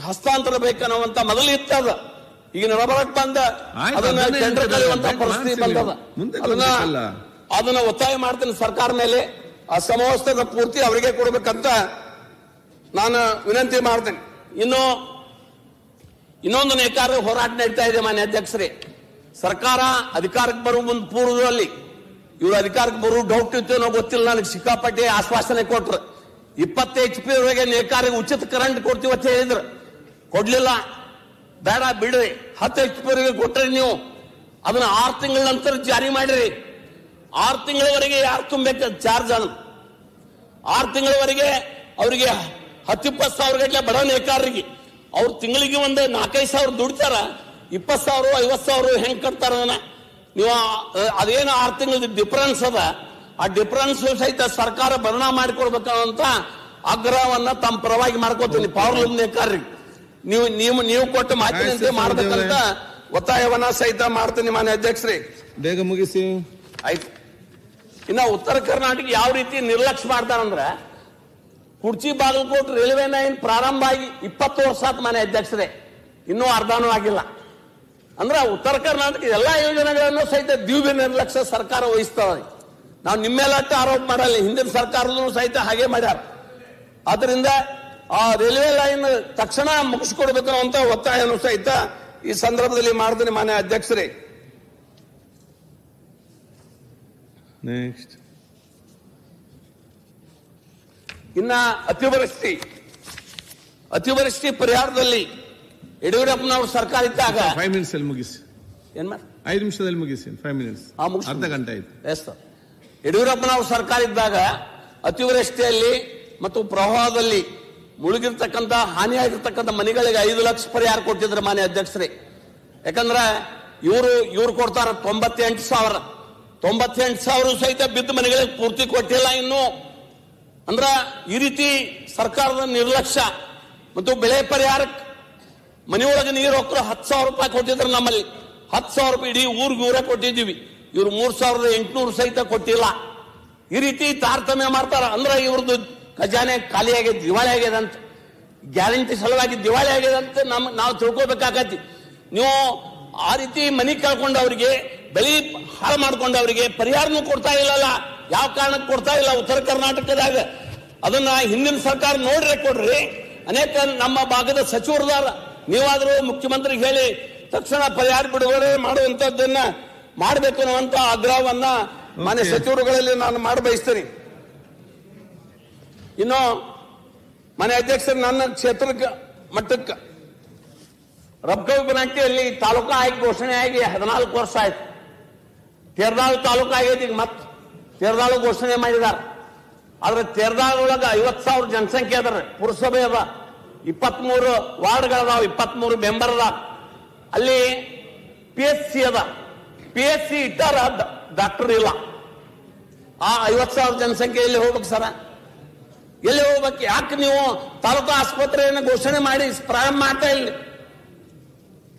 ಹಸ್ತಾಂತರ ಬೇಕನ್ನುವಂತ ಮೊದಲು ಇತ್ತದ ಈಗ ನಡಬರಕ್ ಬಂದ ಅದನ್ನ ಟೆಂಡರ್ ಪರಿಸ್ಥಿತಿ ಬಂದದ. ಅದನ್ನ ಅದನ್ನ ಒತ್ತಾಯ ಮಾಡ್ತೇನೆ ಸರ್ಕಾರ ಮೇಲೆ. ಆ ಸಮವಸ್ತ್ರದ ಪೂರ್ತಿ ಅವರಿಗೆ ಕೊಡಬೇಕಂತ ನಾನು ವಿನಂತಿ ಮಾಡ್ತೇನೆ. ಇನ್ನು ಇನ್ನೊಂದು ನೇಕಾರ ಹೋರಾಟ ನಡೀತಾ ಇದೆ ಮಾನ್ಯ ಅಧ್ಯಕ್ಷರೇ. ಸರ್ಕಾರ ಅಧಿಕಾರಕ್ಕೆ ಬರುವ ಮುಂದೆ ಪೂರ್ವದಲ್ಲಿ ಇವರು ಅಧಿಕಾರಕ್ಕೆ ಬರುವ ಡೌಟ್ ಇತ್ತು ಅನ್ನೋ ಗೊತ್ತಿಲ್ಲ. ನನಗೆ ಸಿಕ್ಕಾಪಟ್ಟೆ ಆಶ್ವಾಸನೆ ಕೊಟ್ರು. ಇಪ್ಪತ್ತು ಎಚ್ ಪಿ ವರೆಗೆ ನೇಕಾರಿಗೆ ಉಚಿತ ಕರೆಂಟ್ ಕೊಡ್ತೀವಿ ಅಂತ ಹೇಳಿದ್ರು. ಕೊಡ್ಲಿಲ್ಲ. ಬೇಡ, ಬಿಡ್ರಿ. ಹತ್ತು ಎಕ್ಸ್ಪೈರಿಗೆ ಕೊಟ್ರಿ ನೀವು. ಅದನ್ನ ಆರು ತಿಂಗಳ ನಂತರ ಜಾರಿ ಮಾಡಿರಿ. ಆರು ತಿಂಗಳವರೆಗೆ ಯಾರು ತುಂಬಬೇಕು? ಚಾರ್ಜ್ ಅದು. ಆರು ತಿಂಗಳವರೆಗೆ ಅವರಿಗೆ ಹತ್ತಿಪ್ಪತ್ತು ಸಾವಿರ ಗಟ್ಟಲೆ ಬಡ ನೇಕಾರರಿಗೆ. ಅವ್ರು ತಿಂಗಳಿಗೆ ಒಂದು ನಾಲ್ಕೈದು ಸಾವಿರ ದುಡ್ತಾರ. ಇಪ್ಪತ್ತು ಸಾವಿರ, ಐವತ್ತು ಸಾವಿರ ಹೆಂಗ್ ಕಟ್ತಾರ ಅದನ್ನ? ನೀವು ಅದೇನು ಆರು ತಿಂಗಳ ಡಿಫರೆನ್ಸ್ ಅದ? ಆ ಡಿಫರೆನ್ಸ್ ಸಹಿತ ಸರ್ಕಾರ ಭರಣ ಮಾಡಿಕೊಡ್ಬೇಕಂತ ಆಗ್ರಹವನ್ನ ತಮ್ಮ ಪರವಾಗಿ ಮಾಡ್ಕೋತೀನಿ ಪವರ್ ನೇಕಾರರಿಗೆ. ನೀವು ನೀವು ನೀವು ಕೊಟ್ಟ ಮಾತಿನಂತೆ ಮಾಡ್ಬೇಕಂತ ಒತ್ತಾಯವನ್ನ ಸಹಿತ ಮಾಡ್ತೀನಿ ಮಾನ್ಯ ಅಧ್ಯಕ್ಷರೇ. ಬೇಗ ಮುಗಿಸಿ. ಆಯ್ತು. ಇನ್ನ ಉತ್ತರ ಕರ್ನಾಟಕ ಯಾವ ರೀತಿ ನಿರ್ಲಕ್ಷ್ಯ ಮಾಡ್ತಾರಂದ್ರೆ ಕುರ್ಚಿ ಬಾಗಲಕೋಟ್ ರೈಲ್ವೆ ಲೈನ್ ಪ್ರಾರಂಭ ಆಗಿ ಇಪ್ಪತ್ತು ವರ್ಷ ಆತ್ ಮಾನ್ಯ ಅಧ್ಯಕ್ಷರೇ. ಇನ್ನೂ ಅರ್ಧನೂ ಆಗಿಲ್ಲ. ಅಂದ್ರೆ ಉತ್ತರ ಕರ್ನಾಟಕ ಎಲ್ಲಾ ಯೋಜನೆಗಳನ್ನು ಸಹಿತ ದಿವ್ಯ ನಿರ್ಲಕ್ಷ್ಯ ಸರ್ಕಾರ ವಹಿಸ್ತದೆ ನಾವು ನಿಮ್ಮೆಲ್ಲಟ್ಟು ಆರೋಪ ಮಾಡಲ್ಲ ಹಿಂದಿನ ಸರ್ಕಾರದೂ ಸಹಿತ ಹಾಗೆ ಮಾಡ್ಯಾರ. ಆದ್ರಿಂದ ಆ ರೈಲ್ವೆ ಲೈನ್ ತಕ್ಷಣ ಮುಗಿಸ್ಕೊಡ್ಬೇಕು ಅಂತ ಒತ್ತಾಯ ಸಹಿತ ಈ ಸಂದರ್ಭದಲ್ಲಿ ಮಾಡ್ತೀನಿ ಮಾನ್ಯ ಅಧ್ಯಕ್ಷರೇ. ನೆಕ್ಸ್ಟ್ ಇನ್ನ ಅತಿವೃಷ್ಟಿ. ಅತಿವೃಷ್ಟಿ ಪರಿಹಾರದಲ್ಲಿ ಯಡಿಯೂರಪ್ಪನವ್ರ ಸರ್ಕಾರ ಇದ್ದಾಗ ಫೈವ್ ಮಿನಿಟ್ಸ್ ಅಲ್ಲಿ ಮುಗಿಸಿ. ಏನ್ ಮಾಡಿ ಐದು ನಿಮಿಷದಲ್ಲಿ ಮುಗಿಸಿ ಫೈವ್ ಮಿನಿಟ್ಸ್. ಅರ್ಧ ಗಂಟೆ ಆಯ್ತು. ಎಸ್ ಸರ್ ಯಡಿಯೂರಪ್ಪನವ್ರ ಸರ್ಕಾರ ಇದ್ದಾಗ ಅತಿವೃಷ್ಟಿಯಲ್ಲಿ ಮತ್ತು ಪ್ರವಾಹದಲ್ಲಿ ಮುಳುಗಿರ್ತಕ್ಕಂಥ, ಹಾನಿಯಾಗಿರ್ತಕ್ಕಂಥ ಮನೆಗಳಿಗೆ ಐದು ಲಕ್ಷ ಪರಿಹಾರ ಕೊಟ್ಟಿದ್ರು ಮಾನ್ಯ ಅಧ್ಯಕ್ಷರೇ. ಯಾಕಂದ್ರೆ ಇವರು, ಇವ್ರು ಕೊಡ್ತಾರ ತೊಂಬತ್ತೆಂಟು ಸಾವಿರ. ತೊಂಬತ್ತೆಂಟು ಸಾವಿರ ಸಹಿತ ಬಿದ್ದ ಮನೆಗಳಿಗೆ ಪೂರ್ತಿ ಕೊಟ್ಟಿಲ್ಲ ಇನ್ನು. ಅಂದ್ರ ಈ ರೀತಿ ಸರ್ಕಾರದ ನಿರ್ಲಕ್ಷ್ಯ ಮತ್ತು ಬೆಳೆ ಪರಿಹಾರ ಮನೆಯೊಳಗೆ ನೀರು ಹೋಗ್ರು ಹತ್ತು ಸಾವಿರ ರೂಪಾಯಿ ಕೊಟ್ಟಿದ್ರು ನಮ್ಮಲ್ಲಿ. ಹತ್ತು ಸಾವಿರ ರೂಪಾಯಿ ಇಡೀ ಊರಿಗೆ ಊರೇ ಕೊಟ್ಟಿದ್ದೀವಿ. ಇವ್ರು ಮೂರು ಸಾವಿರದ ಎಂಟುನೂರು ಸಹಿತ ಕೊಟ್ಟಿಲ್ಲ. ಈ ರೀತಿ ತಾರತಮ್ಯ ಮಾಡ್ತಾರ. ಅಂದ್ರೆ ಇವ್ರದ್ದು ಖಜಾನೆ ಖಾಲಿ ಆಗ್ಯದ ದಿವಾಳಿ ಆಗ್ಯದ ಅಂತ. ಗ್ಯಾರಂಟಿ ಸಲುವಾಗಿ ದಿವಾಳಿ ಆಗ್ಯದ ಅಂತ ನಮ್ ನಾವು ತಿಳ್ಕೊಬೇಕಾಗತ್ತಿ. ನೀವು ಆ ರೀತಿ ಮನಿ ಕಳ್ಕೊಂಡವರಿಗೆ ಬೆಳಿ ಹಾಳು ಮಾಡ್ಕೊಂಡವರಿಗೆ ಪರಿಹಾರನೂ ಕೊಡ್ತಾ ಇಲ್ಲಲ್ಲ. ಯಾವ ಕಾರಣಕ್ಕೆ ಕೊಡ್ತಾ ಇಲ್ಲ? ಉತ್ತರ ಕರ್ನಾಟಕದಾಗ. ಅದನ್ನ ಹಿಂದಿನ ಸರ್ಕಾರ ನೋಡ್ರೆ ಕೊಡ್ರಿ. ಅನೇಕ ನಮ್ಮ ಭಾಗದ ಸಚಿವರದಾರ ನೀವಾದರೂ ಮುಖ್ಯಮಂತ್ರಿ ಹೇಳಿ ತಕ್ಷಣ ಪರಿಹಾರ ಬಿಡುಗಡೆ ಮಾಡುವಂತದ್ದನ್ನ ಮಾಡಬೇಕು ಅನ್ನುವಂತ ಆಗ್ರಹವನ್ನ ಮಾನ್ಯ. ಸಚಿವರುಗಳಲ್ಲಿ ನಾನು ಮಾಡಿ ಬಯಸ್ತೇನೆ ಇನ್ನು ಮನೆ ಅಧ್ಯಕ್ಷರು ನನ್ನ ಕ್ಷೇತ್ರಕ್ಕೆ ಮಟ್ಟಕ್ಕೆ ರಬ್ಕವಿ ಅಲ್ಲಿ ತಾಲೂಕು ಆಗಿ ಘೋಷಣೆ ಆಗಿ ಹದಿನಾಲ್ಕು ವರ್ಷ ಆಯ್ತು. ತೇರ್ದಾಳು ತಾಲೂಕು ಆಗೈತಿ ಈಗ ಮತ್ತೆ. ತೇರ್ದಾಳು ಘೋಷಣೆ ಮಾಡಿದಾರೆ ಆದ್ರೆ ತೇರ್ದಾಳ ಒಳಗೆ ಐವತ್ ಸಾವಿರ ಜನಸಂಖ್ಯೆ ಅದರ. ಪುರಸಭೆ ಅದ. ಇಪ್ಪತ್ಮೂರು ವಾರ್ಡ್ಗಳದಾವ, ಇಪ್ಪತ್ಮೂರು ಮೆಂಬರ್ ಅದ ಅಲ್ಲಿ ಪಿ ಎಸ್ ಸಿ ಅದ. ಪಿ ಎಸ್ ಸಿ ಇಟ್ಟಾರ ಡಾಕ್ಟರ್ ಇಲ್ಲ. ಆ ಐವತ್ತು ಸಾವಿರ ಜನಸಂಖ್ಯೆ ಇಲ್ಲಿ ಹೋಗ್ಬೇಕು ಸರ. ಎಲ್ಲಿ ಹೋಗ್ಬೇಕು? ಯಾಕೆ ನೀವು ತಾಲೂಕು ಆಸ್ಪತ್ರೆಯನ್ನು ಘೋಷಣೆ ಮಾಡಿ ಪ್ರಾರಂಭ ಮಾಡ್ತಾ ಇಲ್ಲ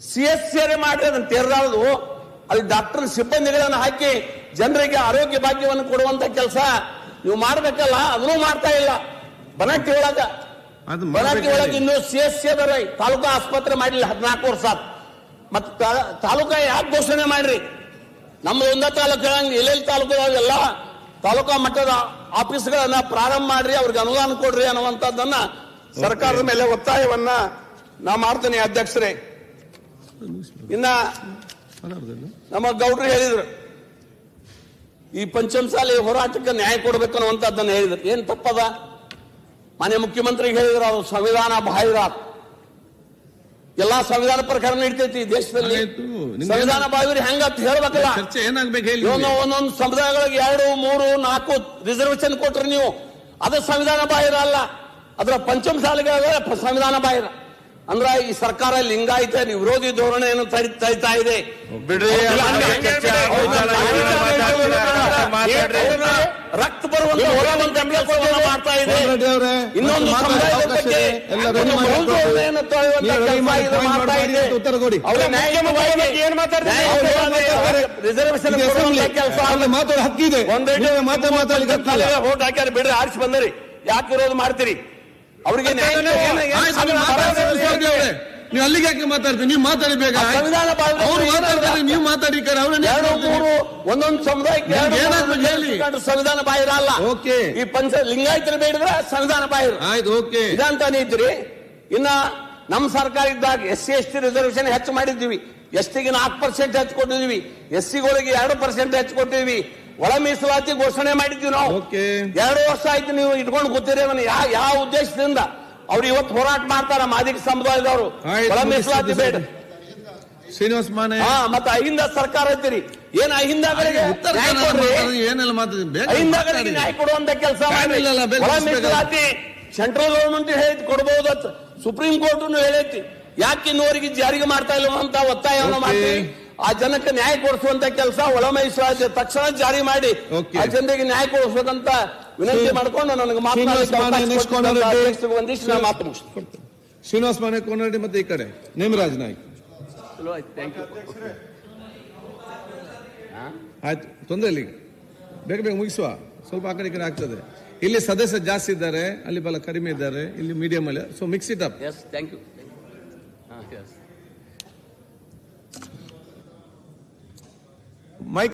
ಸಿ ಎಸ್ ಸಿ ಮಾಡಿ ಅದನ್ನು ತೆರೆದಾಳದು ಅಲ್ಲಿ ಡಾಕ್ಟರ್ ಸಿಬ್ಬಂದಿಗಳನ್ನು ಹಾಕಿ ಜನರಿಗೆ ಆರೋಗ್ಯ ಭಾಗ್ಯವನ್ನು ಕೊಡುವಂತ ಕೆಲಸ ನೀವು ಮಾಡ್ಬೇಕಲ್ಲ ಅದನ್ನೂ ಮಾಡ್ತಾ ಇಲ್ಲ. ಬನಟ್ಟಿ ಒಳಗ. ಅದು ಬನಟ್ಟಿ. ಒಳಗೆ ಇನ್ನು ಸಿ ಎಸ್ ಸಿ ಅದರ ತಾಲೂಕು ಆಸ್ಪತ್ರೆ ಮಾಡಿಲ್ಲ ಹದಿನಾಲ್ಕು ವರ್ಷ. ಮತ್ತೆ ತಾಲೂಕ ತಾಲೂಕಾ ಯಾಕೆ ಘೋಷಣೆ ಮಾಡ್ರಿ? ನಮ್ದು ಒಂದ ತಾಲೂಕು ಎಲ್ಲೆಲ್ಲಿ ತಾಲೂಕು ಎಲ್ಲ ತಾಲೂಕಾ ಮಟ್ಟದ ಆಫೀಸ್ಗಳನ್ನ ಪ್ರಾರಂಭ ಮಾಡ್ರಿ ಅವ್ರಿಗೆ ಅನುದಾನ ಕೊಡ್ರಿ ಅನ್ನುವಂಥದ್ದನ್ನ ಸರ್ಕಾರದ ಮೇಲೆ ಒತ್ತಾಯವನ್ನ ನಾ ಮಾಡ್ತೇನೆ ಅಧ್ಯಕ್ಷರೇ. ಇನ್ನ ನಮ್ಮ ಗೌಡ್ರು ಹೇಳಿದ್ರು ಈ ಪಂಚಮಸಾಲಿ ಹೋರಾಟಕ್ಕೆ ನ್ಯಾಯ ಕೊಡಬೇಕು ಅನ್ನುವಂಥದ್ದನ್ನು ಹೇಳಿದ್ರು. ಏನ್ ತಪ್ಪದ? ಮಾನ್ಯ ಮುಖ್ಯಮಂತ್ರಿಗೆ ಹೇಳಿದ್ರು ಅವರು ಸಂವಿಧಾನ ಬಾಹಿರ. ಎಲ್ಲಾ ಸಂವಿಧಾನ ಪ್ರಕಾರ ನಡೀತೈತಿ ದೇಶದಲ್ಲಿ. ಸಂವಿಧಾನ ಬಾಹಿರ ಹೆಂಗಂತ ಹೇಳ್ಬೇಕಲ್ಲ. ಚರ್ಚೆ ಏನಾಗ್ಬೇಕು ಹೇಳಿ. ಒಂದೊಂದು ಸಮುದಾಯಗಳಿಗೆ ಎರಡು ಮೂರು ನಾಲ್ಕು ರಿಸರ್ವೇಶನ್ ಕೊಟ್ರಿ ನೀವು. ಅದು ಸಂವಿಧಾನ ಬಾಹಿರ ಅಲ್ಲ. ಅದರ ಪಂಚಮ ಸಾಲಿಗೆ ಸಂವಿಧಾನ ಬಾಹಿರ. ಅಂದ್ರ ಈ ಸರ್ಕಾರ ಲಿಂಗಾಯತ ವಿರೋಧಿ ಧೋರಣೆಯನ್ನು ತರಿ- ತರಿತಾ ಇದೆ ಬಿಡ್ರಿ, ರಕ್ತ ಬರುವಂತ ಮಾಡ್ತಾ ಇದೆ ಇನ್ನೊಂದು? ರಿಸರ್ವೇಶನ್. ಕೆಲಸ ಮಾತಾಡೋ ಬಿಡ್ರಿ ಆರಿಸಿ ಬಂದರಿ ಯಾಕೆ ವಿರೋಧ ಮಾಡ್ತೀರಿ ಅವ್ರಿಗೆ ನೀವು ಅಲ್ಲಿಗೆ ಯಾಕೆ ಮಾತಾಡ್ತೀರಿ? ನೀವು ಮಾತಾಡಿ ಬೇಗ. ಆ ಸಂವಿಧಾನ ಬಾಹಿರ ಅವ್ರು ಮಾತಾಡ್ತಾರೆ ನೀವು ಮಾತಾಡಿ ಈ ಕಡೆ ಎರಡು ಮೂರು ಒಂದೊಂದು ಸಮುದಾಯಕ್ಕೆ ಸಂವಿಧಾನ ಬಾಹಿರ ಅಲ್ಲ. ಓಕೆ. ಈ ಪಂಚ ಲಿಂಗಾಯತರು ಬೇಡಿದ್ರೆ ಸಂವಿಧಾನ ಬಾಹಿರ. ಆಯ್ತು ಓಕೆ. ಇದಂತ ಇದ್ರಿ ಇನ್ನ ನಮ್ಮ ಸರ್ಕಾರ ಇದ್ದಾಗ S C S T reservation ಹೆಚ್ಚು ಮಾಡಿದ್ದೀವಿ. ಎಸ್ ಟಿಗೆ ನಾಲ್ಕು ಪರ್ಸೆಂಟ್ ಹೆಚ್ಚು ಕೊಟ್ಟಿದ್ವಿ ಎಸ್ ಸಿಗಳಿಗೆ ಎರಡು ಪರ್ಸೆಂಟ್ ಹೆಚ್ಚು ಕೊಟ್ಟಿದ್ವಿ ಒಳ ಮೀಸಲಾತಿ ಘೋಷಣೆ ಮಾಡಿದ್ವಿ ನಾವು. ಎರಡು ವರ್ಷ ಆಯ್ತು ನೀವು ಇಟ್ಕೊಂಡು ಅದನ್ನ. ಯಾವ ಯಾವ ಉದ್ದೇಶದಿಂದ? ಅವ್ರು ಇವತ್ತು ಹೋರಾಟ ಮಾಡ್ತಾರ ಮಾದಿಗ ಸಮುದಾಯದವರು. ಒಳ ಮೀಸಲಾತಿ ಬೇಡ. ಶ್ರೀನಿವಾಸ ಮಾನೆ. ಹಾ ಮತ್ತೆ ಅಹಿಂದ ಸರ್ಕಾರ ಐತಿರಿ. ಏನ್ ಅಹಿಂದಗಳಿಗೆ ಮಾತಾಡಿ, ಏನೆಲ್ಲ ಅಹಿಂದಗಳಿಗೆ ನ್ಯಾಯ ಕೊಡುವಂತ ಕೆಲಸ ಒಳ. ಮೀಸಲಾತಿ ಸೆಂಟ್ರಲ್ ಗೌರ್ಮೆಂಟ್ ಹೇಳಿ ಕೊಡಬಹುದತ್ ಸುಪ್ರೀಂ ಕೋರ್ಟ್ ಹೇಳೈತಿ ಯಾಕೆ ಇನ್ನೂವರೆಗೆ ಜಾರಿಗೆ ಮಾಡ್ತಾ ಇಲ್ಲ ಅಂತ ಒತ್ತಾಯವನ್ನು. ಮಾಡ್ತೀವಿ ಆ ಜನಕ್ಕೆ ನ್ಯಾಯ ಕೊಡಿಸುವಂತ ಕೆಲಸ ಒಳ ಮೀಸಲಾತಿ ತಕ್ಷಣ ಜಾರಿ ಮಾಡಿ. ಆ ಜನರಿಗೆ ನ್ಯಾಯ ಕೊಡಿಸ್ಬೇಕಂತ ವಿನಂತಿ ಮಾಡಿಕೊಂಡು ನನಗೆ ಮಾತನಾಡಿ. ಒಂದಿಷ್ಟು ಮಾತು ಮುಗಿಸ್ತೀನಿ. ಶ್ರೀನಿವಾಸ್ ಮಾನೆ ಕೋನರೆಡ್ಡಿ ಮತ್ತೆ ಈ ಕಡೆ. ನೇಮರಾಜ್ ನಾಯ್ಕ. ಆಯ್ತು ತೊಂದರೆ ಇಲ್ಲ ಬೇಗ ಬೇಗ ಮುಗಿಸುವ. ಸ್ವಲ್ಪ ಆ ಕಡೆ ಈ ಕಡೆ ಆಗ್ತದೆ. ಇಲ್ಲಿ ಸದಸ್ಯ ಜಾಸ್ತಿ ಇದ್ದಾರೆ ಅಲ್ಲಿ ಬಲ ಕಡಿಮೆ ಇದ್ದಾರೆ ಇಲ್ಲಿ ಮೀಡಿಯಂ ಅಲ್ಲಿ. So mix it up yes thank you ಹಾಂ ಎಸ್ Mike